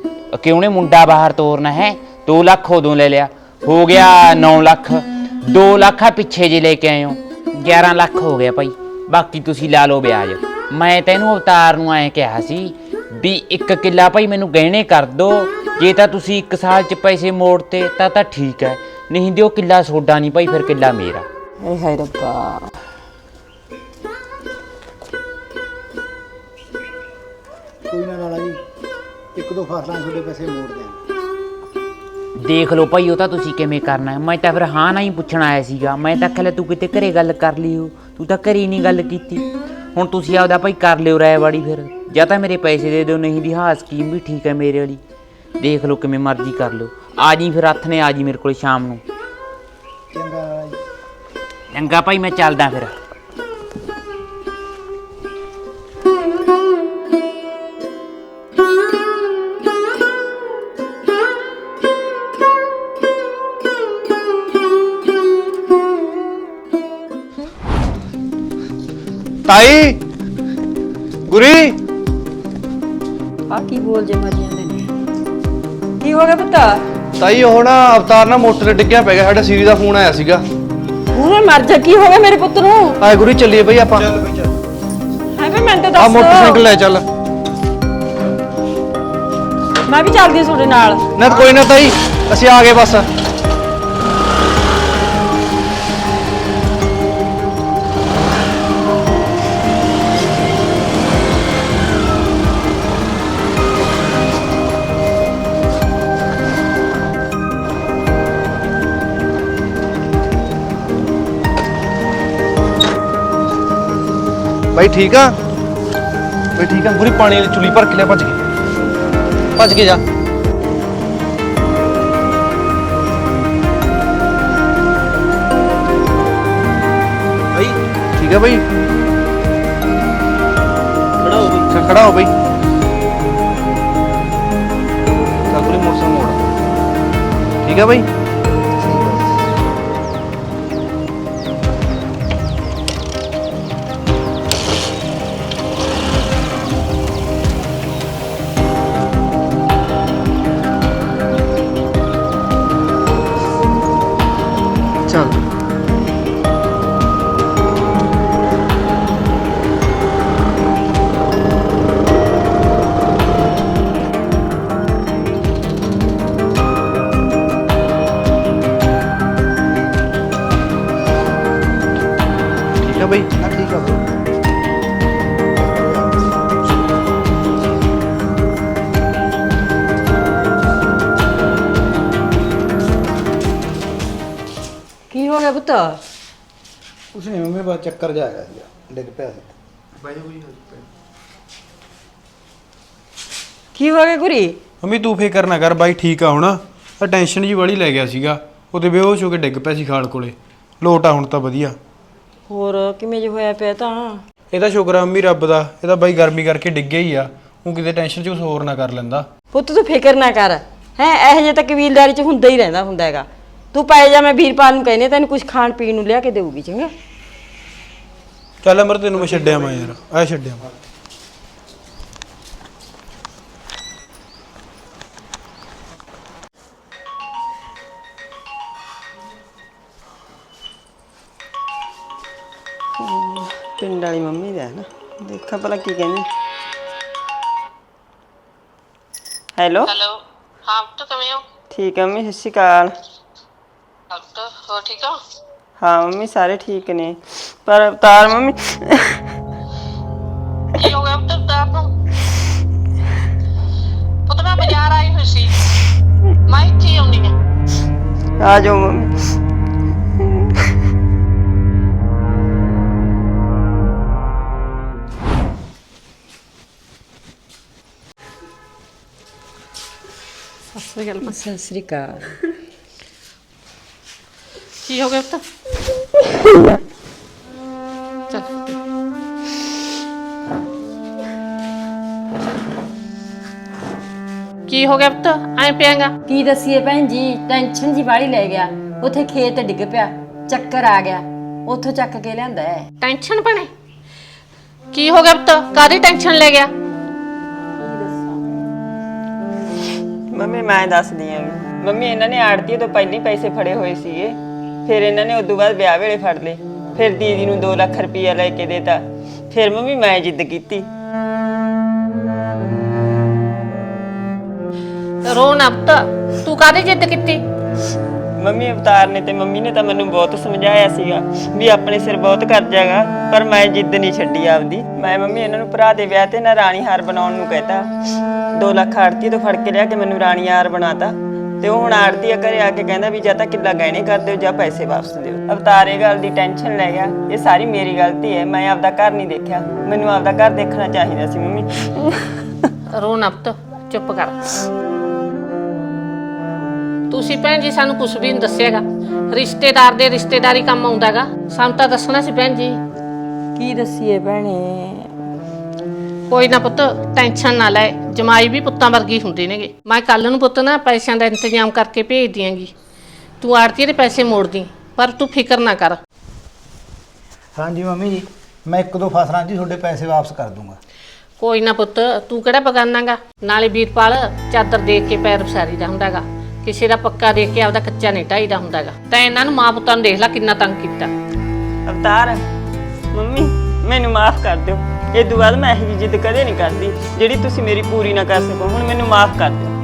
ਕਿ ਉਹਨੇ ਮੁੰਡਾ ਬਾਹਰ ਤੋਰਨਾ ਹੈ? 2 ਲੱਖ ਉਦੋਂ ਲੈ ਲਿਆ। ਹੋ ਗਿਆ 9 ਲੱਖ। 2 ਲੱਖ ਆ, ਪਿੱਛੇ ਜੇ ਲੈ ਕੇ ਆਏ ਹੋ। 11 ਲੱਖ ਹੋ ਗਿਆ ਭਾਈ। ਬਾਕੀ ਤੁਸੀਂ ਲਾ ਲਓ ਵਿਆਜ। ਮੈਂ ਤੈਨੂੰ ਅਵਤਾਰ ਨੂੰ ਐਂ ਕਿਹਾ ਸੀ ਵੀ ਇੱਕ ਕਿੱਲਾ ਭਾਈ ਮੈਨੂੰ ਗਹਿਣੇ ਕਰ ਦੋ। ਜੇ ਤਾਂ ਤੁਸੀਂ ਇੱਕ ਸਾਲ ਚ ਪੈਸੇ ਮੋੜਤੇ, ਤਾਂ ਤਾਂ ਠੀਕ ਹੈ। ਨਹੀਂ ਦਿਓ ਕਿੱਲਾ ਸੋਡਾ ਨਹੀਂ ਭਾਈ, ਫਿਰ ਕਿੱਲਾ ਮੇਰਾ। ਏ ਹਾਏ ਰੱਬਾ। ਕੋਈ ਨਾ ਲਾਲਾ ਜੀ ਇੱਕ ਦੋ ਫਸਲਾਂ ਤੁਹਾਡੇ ਪੈਸੇ ਮੋੜ ਦਿਆਂ ਦੇਖ ਲਓ ਭਾਈ ਉਹ ਤਾਂ ਤੁਸੀਂ ਕਿਵੇਂ ਕਰਨਾ ਹੈ? ਮੈਂ ਤਾਂ ਫਿਰ ਹਾਂ ਨਾ ਹੀ ਪੁੱਛਣ ਆਇਆ ਸੀਗਾ। ਮੈਂ ਤਾਂ ਖਲੇ ਤੂੰ ਕਿਤੇ ਘਰੇ ਗੱਲ ਕਰ ਲਈ ਹੋ ਤੂੰ ਤਾਂ ਘਰੇ ਨਹੀਂ ਗੱਲ ਕੀਤੀ। ਹੁਣ ਤੁਸੀਂ ਆਪਦਾ ਭਾਈ ਕਰ ਲਿਓ ਰਾਇਵਾੜੀ ਫਿਰ। ਜਾਂ ਤਾਂ ਮੇਰੇ ਪੈਸੇ ਦੇ ਦਿਓ ਨਹੀਂ ਦੀ ਹਾਂ ਸਕੀਮ ਵੀ ਠੀਕ ਹੈ ਮੇਰੇ ਵਾਲੀ। ਦੇਖ ਲਓ ਕਿਵੇਂ ਮਰਜ਼ੀ ਕਰ ਲਿਓ। ਆ ਜੀ ਫਿਰ ਹੱਥ ਨੇ ਆ ਜੀ ਮੇਰੇ ਕੋਲ ਸ਼ਾਮ ਨੂੰ। ਚੰਗਾ ਲਾਲਾ ਜੀ। ਚੰਗਾ ਭਾਈ ਮੈਂ ਚੱਲਦਾ ਫਿਰ। ਤਾਈ ਗੁਰੀ। ਆ ਕੀ ਬੋਲ ਜੇ ਮਰ ਜਾਂਦੇ ਨੇ? ਕੀ ਹੋ ਗਿਆ ਪੁੱਤ? ਤਾਈ ਉਹ ਨਾ ਅਵਤਾਰ ਨਾ ਮੋਟਰ ਤੇ ਡਿੱਗਿਆ ਪੈ ਗਿਆ ਸਾਡਾ ਸੀਰੀ ਦਾ ਫੋਨ ਆਇਆ ਸੀਗਾ। ਉਹਨੇ ਮਰ ਜਾ ਕੀ ਹੋ ਗਿਆ ਮੇਰੇ ਪੁੱਤ ਨੂੰ? ਆਏ ਗੁਰੀ ਚੱਲੀਏ ਬਈ ਆਪਾਂ। ਹੈ ਵੀ ਮੈਂ ਤਾਂ ਆ ਦੱਸ। ਮੋਟਰਸਾਈਕਲ ਲੈ ਚੱਲ। ਮੈਂ ਵੀ ਚੱਲਦੀ ਹਾਂ ਤੁਹਾਡੇ ਨਾਲ। ਨਾ ਕੋਈ ਨਾ ਤਾਈ ਅਸੀਂ ਆ ਗਏ ਬਸ। ਬਾਈ ਠੀਕ ਆ ਬਈ ਠੀਕ ਆ ਗੁਰੀ ਪਾਣੀ ਵਾਲੀ ਚੁਲੀ ਭਰ ਕੇ ਲਿਆ ਭੱਜ ਕੇ ਭੱਜ ਕੇ ਜਾ ਭਾਈ ਠੀਕ ਹੈ ਭਾਈ ਖੜਾ ਹੋ ਬਈ ਖੜਾ ਹੋ ਬਈ ਕਾਕੂਰੀ ਮੋਟਰ ਮੋੜ ਠੀਕ ਹੈ ਭਾਈ ਮੰਮੀ ਬਸ ਚੱਕਰ ਜਾ ਗਿਆ ਸੀਗਾ ਡਿੱਗ ਪਿਆ ਸੀ ਕੀ ਹੋ ਗਿਆ ਗੁਰੀ ਮੰਮੀ ਤੂੰ ਫਿਕਰ ਨਾ ਕਰ ਬਾਈ ਠੀਕ ਆ ਹੁਣ। ਆ ਟੈਨਸ਼ਨ ਜੀ ਵਾਲੀ ਲੈ ਗਿਆ ਸੀਗਾ। ਉਹਦੇ ਬੇਹੋਸ਼ ਹੋ ਕੇ ਡਿੱਗ ਪਿਆ ਸੀ ਖਾਲ ਕੋਲੇ। ਲੋਟ ਆ ਹੁਣ ਤਾਂ ਵਧੀਆ। ਹੋਰ ਕਿਵੇਂ ਜੇ ਹੋਇਆ ਪਿਆ ਤਾਂ? ਇਹਦਾ ਸ਼ੁਕਰ ਆ ਮੰਮੀ ਰੱਬ ਦਾ। ਇਹਦਾ ਬਾਈ ਗਰਮੀ ਕਰਕੇ ਡਿੱਗਿਆ ਹੀ ਆ। ਉਹ ਕਿਤੇ ਟੈਨਸ਼ਨ ਚ ਕੁਛ ਹੋਰ ਨਾ ਕਰ ਲੈਂਦਾ। ਪੁੱਤ ਤੂੰ ਫਿਕਰ ਨਾ ਕਰ। ਹੈ ਇਹੋ ਜਿਹਾ ਤਾਂ ਕਬੀਲਦਾਰੀ 'ਚ ਹੁੰਦਾ ਹੀ ਰਹਿੰਦਾ ਹੁੰਦਾ ਹੈਗਾ। ਤੂੰ ਪੈ ਜਾ ਮੈਂ ਵੀਰਪਾਲ ਨੂੰ ਕਹਿੰਦੀ ਹਾਂ, ਤੈਨੂੰ ਕੁਝ ਖਾਣ ਪੀਣ ਨੂੰ ਲਿਆ ਕੇ ਦੇਊਗੀ ਚੰਗਾ? ਚੱਲ ਅਮਰ ਤੈਨੂੰ ਮੈਂ ਛੱਡਿਆ ਮੈਂ ਯਾਰ। ਆ ਛੱਡਿਆ ਮੈਂ। ਪਿੰਡ ਵਾਲੀ ਮੰਮੀ ਦਾ ਹੈ ਨਾ। ਦੇਖਾਂ ਭਲਾ ਕੀ ਕਹਿੰਦੀ। ਹੈਲੋ। ਹੈਲੋ। ਹਾਂ ਪੁੱਤ ਕਿਵੇਂ ਹੋ? ਠੀਕ ਹੈ ਮੰਮੀ ਸਤਿ ਸ਼੍ਰੀ ਅਕਾਲ। ਡਾਕਟਰ ਹੋ ਠੀਕ ਹੋ? ਹਾਂ ਮੰਮੀ ਸਾਰੇ ਠੀਕ ਨੇ। ਪਰ ਅਵਤਾਰ ਮੰਮੀ ਕੀ ਹੋ ਗਿਆ ਪੁੱਤ ਤਾਂ ਨੂੰ ਪੁੱਤ ਮੈਂ ਬਾਜ਼ਾਰ ਆਈ ਹੋਈ ਸੀ। ਮੈਂ ਇੱਥੇ ਹੀ ਆਉਣੀ ਆ ਆ ਜਾਓ ਮੰਮੀ। ਸਤਿ ਸ੍ਰੀ ਅਕਾਲ ਕੀ ਹੋ ਗਿਆ ਪੁੱਤ? ਕੀ ਹੋ ਗਿਆ ਪੁੱਤ? ਐਂ ਪਿਆਂਗਾ। ਕੀ ਦਸੀਏ ਭੈਣ ਜੀ? ਟੈਨਸ਼ਨ ਜੀ ਵਾਲੀ ਲੈ ਗਿਆ। ਉੱਥੇ ਖੇਤ ਡਿੱਗ ਪਿਆ। ਚੱਕਰ ਆ ਗਿਆ। ਉੱਥੋਂ ਚੱਕ ਕੇ ਲਿਆਂਦਾ ਹੈ। ਟੈਨਸ਼ਨ ਬਣੇ ਕੀ ਹੋ ਗਿਆ ਪੁੱਤ? ਕਾਦੀ ਟੈਨਸ਼ਨ ਲੈ ਗਿਆ? ਮੰਮੀ ਮੈਂ ਦੱਸਦੀ ਆਂ ਮੰਮੀ ਇਹਨਾਂ ਨੇ ਆੜਤੀ ਤੋਂ ਪਹਿਲਾਂ ਹੀ ਪੈਸੇ ਫੜੇ ਹੋਏ ਸੀਗੇ। ਫਿਰ ਇਹਨਾਂ ਨੇ ਉਦੋਂ ਬਾਅਦ ਵਿਆਹ ਵੇਲੇ ਫੜ ਲਏ। ਫਿਰ ਦੀਦੀ ਨੂੰ 2 ਲੱਖ ਰੁਪਈਆ ਲੈ ਕੇ ਦੇਤਾ। ਫਿਰ ਮੰਮੀ ਮੈਂ ਜਿੱਦ ਕੀਤੀ। ਰੋ ਨਾ ਪੁੱਤ। ਤੂੰ ਕਾਦੀ ਜਿੱਦ ਕੀਤੀ? ਮੰਮੀ ਅਵਤਾਰ ਨੇ ਤੇ ਮੰਮੀ ਨੇ ਤਾਂ ਮੈਨੂੰ ਬਹੁਤ ਸਮਝਾਇਆ ਸੀਗਾ ਵੀ ਆਪਣੇ ਸਿਰ ਬਹੁਤ ਕਰਜ਼ਾ ਹੈਗਾ ਪਰ ਮੈਂ ਜਿੱਦ ਨਹੀਂ ਛੱਡੀ ਆਪਦੀ। ਮੈਂ ਮੰਮੀ ਇਹਨਾਂ ਨੂੰ ਭਰਾ ਦੇ ਵਿਆਹ ਤੇ ਨਾ ਰਾਣੀ ਹਾਰ ਬਣਾਉਣ ਨੂੰ ਕਹਿਤਾ। 2 ਲੱਖ ਆੜਤੀ ਤੋਂ ਫੜ ਕੇ ਲਿਆ ਕੇ ਮੈਨੂੰ ਰਾਣੀ ਹਾਰ ਬਣਾਤਾ। ਤੇ ਉਹ ਹੁਣ ਆੜਤੀ ਘਰੇ ਆ ਕੇ ਕਹਿੰਦਾ ਵੀ ਜਾਂ ਤਾਂ ਕਿੱਲਾ ਗਹਿਣੇ ਕਰ ਦਿਓ ਜਾਂ ਪੈਸੇ ਵਾਪਸ ਦਿਓ। ਅਵਤਾਰ ਇਹ ਗੱਲ ਦੀ ਟੈਨਸ਼ਨ ਲੈ ਗਿਆ। ਇਹ ਸਾਰੀ ਮੇਰੀ ਗਲਤੀ ਹੈ ਮੈਂ ਆਪਦਾ ਘਰ ਨਹੀਂ ਦੇਖਿਆ। ਮੈਨੂੰ ਆਪਦਾ ਘਰ ਦੇਖਣਾ ਚਾਹੀਦਾ ਸੀ ਮੰਮੀ। ਰੋ ਨਾ ਪੁੱਤ ਚੁੱਪ ਕਰ। ਤੁਸੀਂ ਭੈਣ ਜੀ ਸਾਨੂੰ ਕੁਝ ਵੀ ਨਹੀਂ ਦੱਸਿਆਗਾ ਰਿਸ਼ਤੇਦਾਰ ਦੇ ਰਿਸ਼ਤੇਦਾਰੀ ਕੰਮ ਆਉਂਦਾਗਾ। ਸਾਨੂੰ ਤਾਂ ਦੱਸਣਾ ਸੀ ਭੈਣ ਜੀ। ਕੀ ਦਸੀਏ ਭੈਣੇ? ਕੋਈ ਨਾ ਪੁੱਤ ਟੈਨਸ਼ਨ ਨਾ ਲੈ। ਜਮਾਈ ਵੀ ਪੁੱਤਾਂ ਵਰਗੀ ਹੁੰਦੇ ਨੇਗੇ। ਮੈਂ ਕੱਲ ਨੂੰ ਪੁੱਤ ਨਾ ਪੈਸਿਆਂ ਦਾ ਇੰਤਜ਼ਾਮ ਕਰਕੇ ਭੇਜ ਦਿਆਂਗੀ। ਤੂੰ ਆੜਤੀ ਦੇ ਪੈਸੇ ਮੋੜ ਦੀ ਪਰ ਤੂੰ ਫਿਕਰ ਨਾ ਕਰ। ਹਾਂਜੀ ਮੰਮੀ ਜੀ ਮੈਂ ਇੱਕ ਦੋ ਫਸਲਾਂ 'ਚ ਹੀ ਤੁਹਾਡੇ ਪੈਸੇ ਵਾਪਸ ਕਰ ਦੂੰਗਾ। ਕੋਈ ਨਾ ਪੁੱਤ ਤੂੰ ਕਿਹੜਾ ਬਗਾਨਾਗਾ? ਨਾਲੇ ਵੀਰਪਾਲ ਚਾਦਰ ਦੇਖ ਕੇ ਪੈਰ ਪਸਾਰੀ ਦਾ ਹੁੰਦਾਗਾ। ਕਿਸੇ ਦਾ ਪੱਕਾ ਦੇਖ ਕੇ ਆਪਦਾ ਕੱਚਾ ਨਹੀਂ ਢਾਈਦਾ ਹੁੰਦਾਗਾ। ਤਾਂ ਇਹਨਾਂ ਨੂੰ ਮਾਂ ਪੁੱਤਾਂ ਨੂੰ ਦੇਖ ਲੈ ਕਿੰਨਾ ਤੰਗ ਕੀਤਾ। ਅਵਤਾਰ, ਮੰਮੀ, ਮੈਨੂੰ ਮਾਫ ਕਰ ਦਿਓ। ਇਹ ਤੋਂ ਬਾਅਦ ਮੈਂ ਇਹੋ ਜਿਹੀ ਜਿੱਦ ਕਦੇ ਨਹੀਂ ਕਰਦੀ, ਜਿਹੜੀ ਤੁਸੀਂ ਮੇਰੀ ਪੂਰੀ ਨਾ ਕਰ ਸਕੋ। ਹੁਣ ਮੈਨੂੰ ਮਾਫ ਕਰ ਦਿਓ।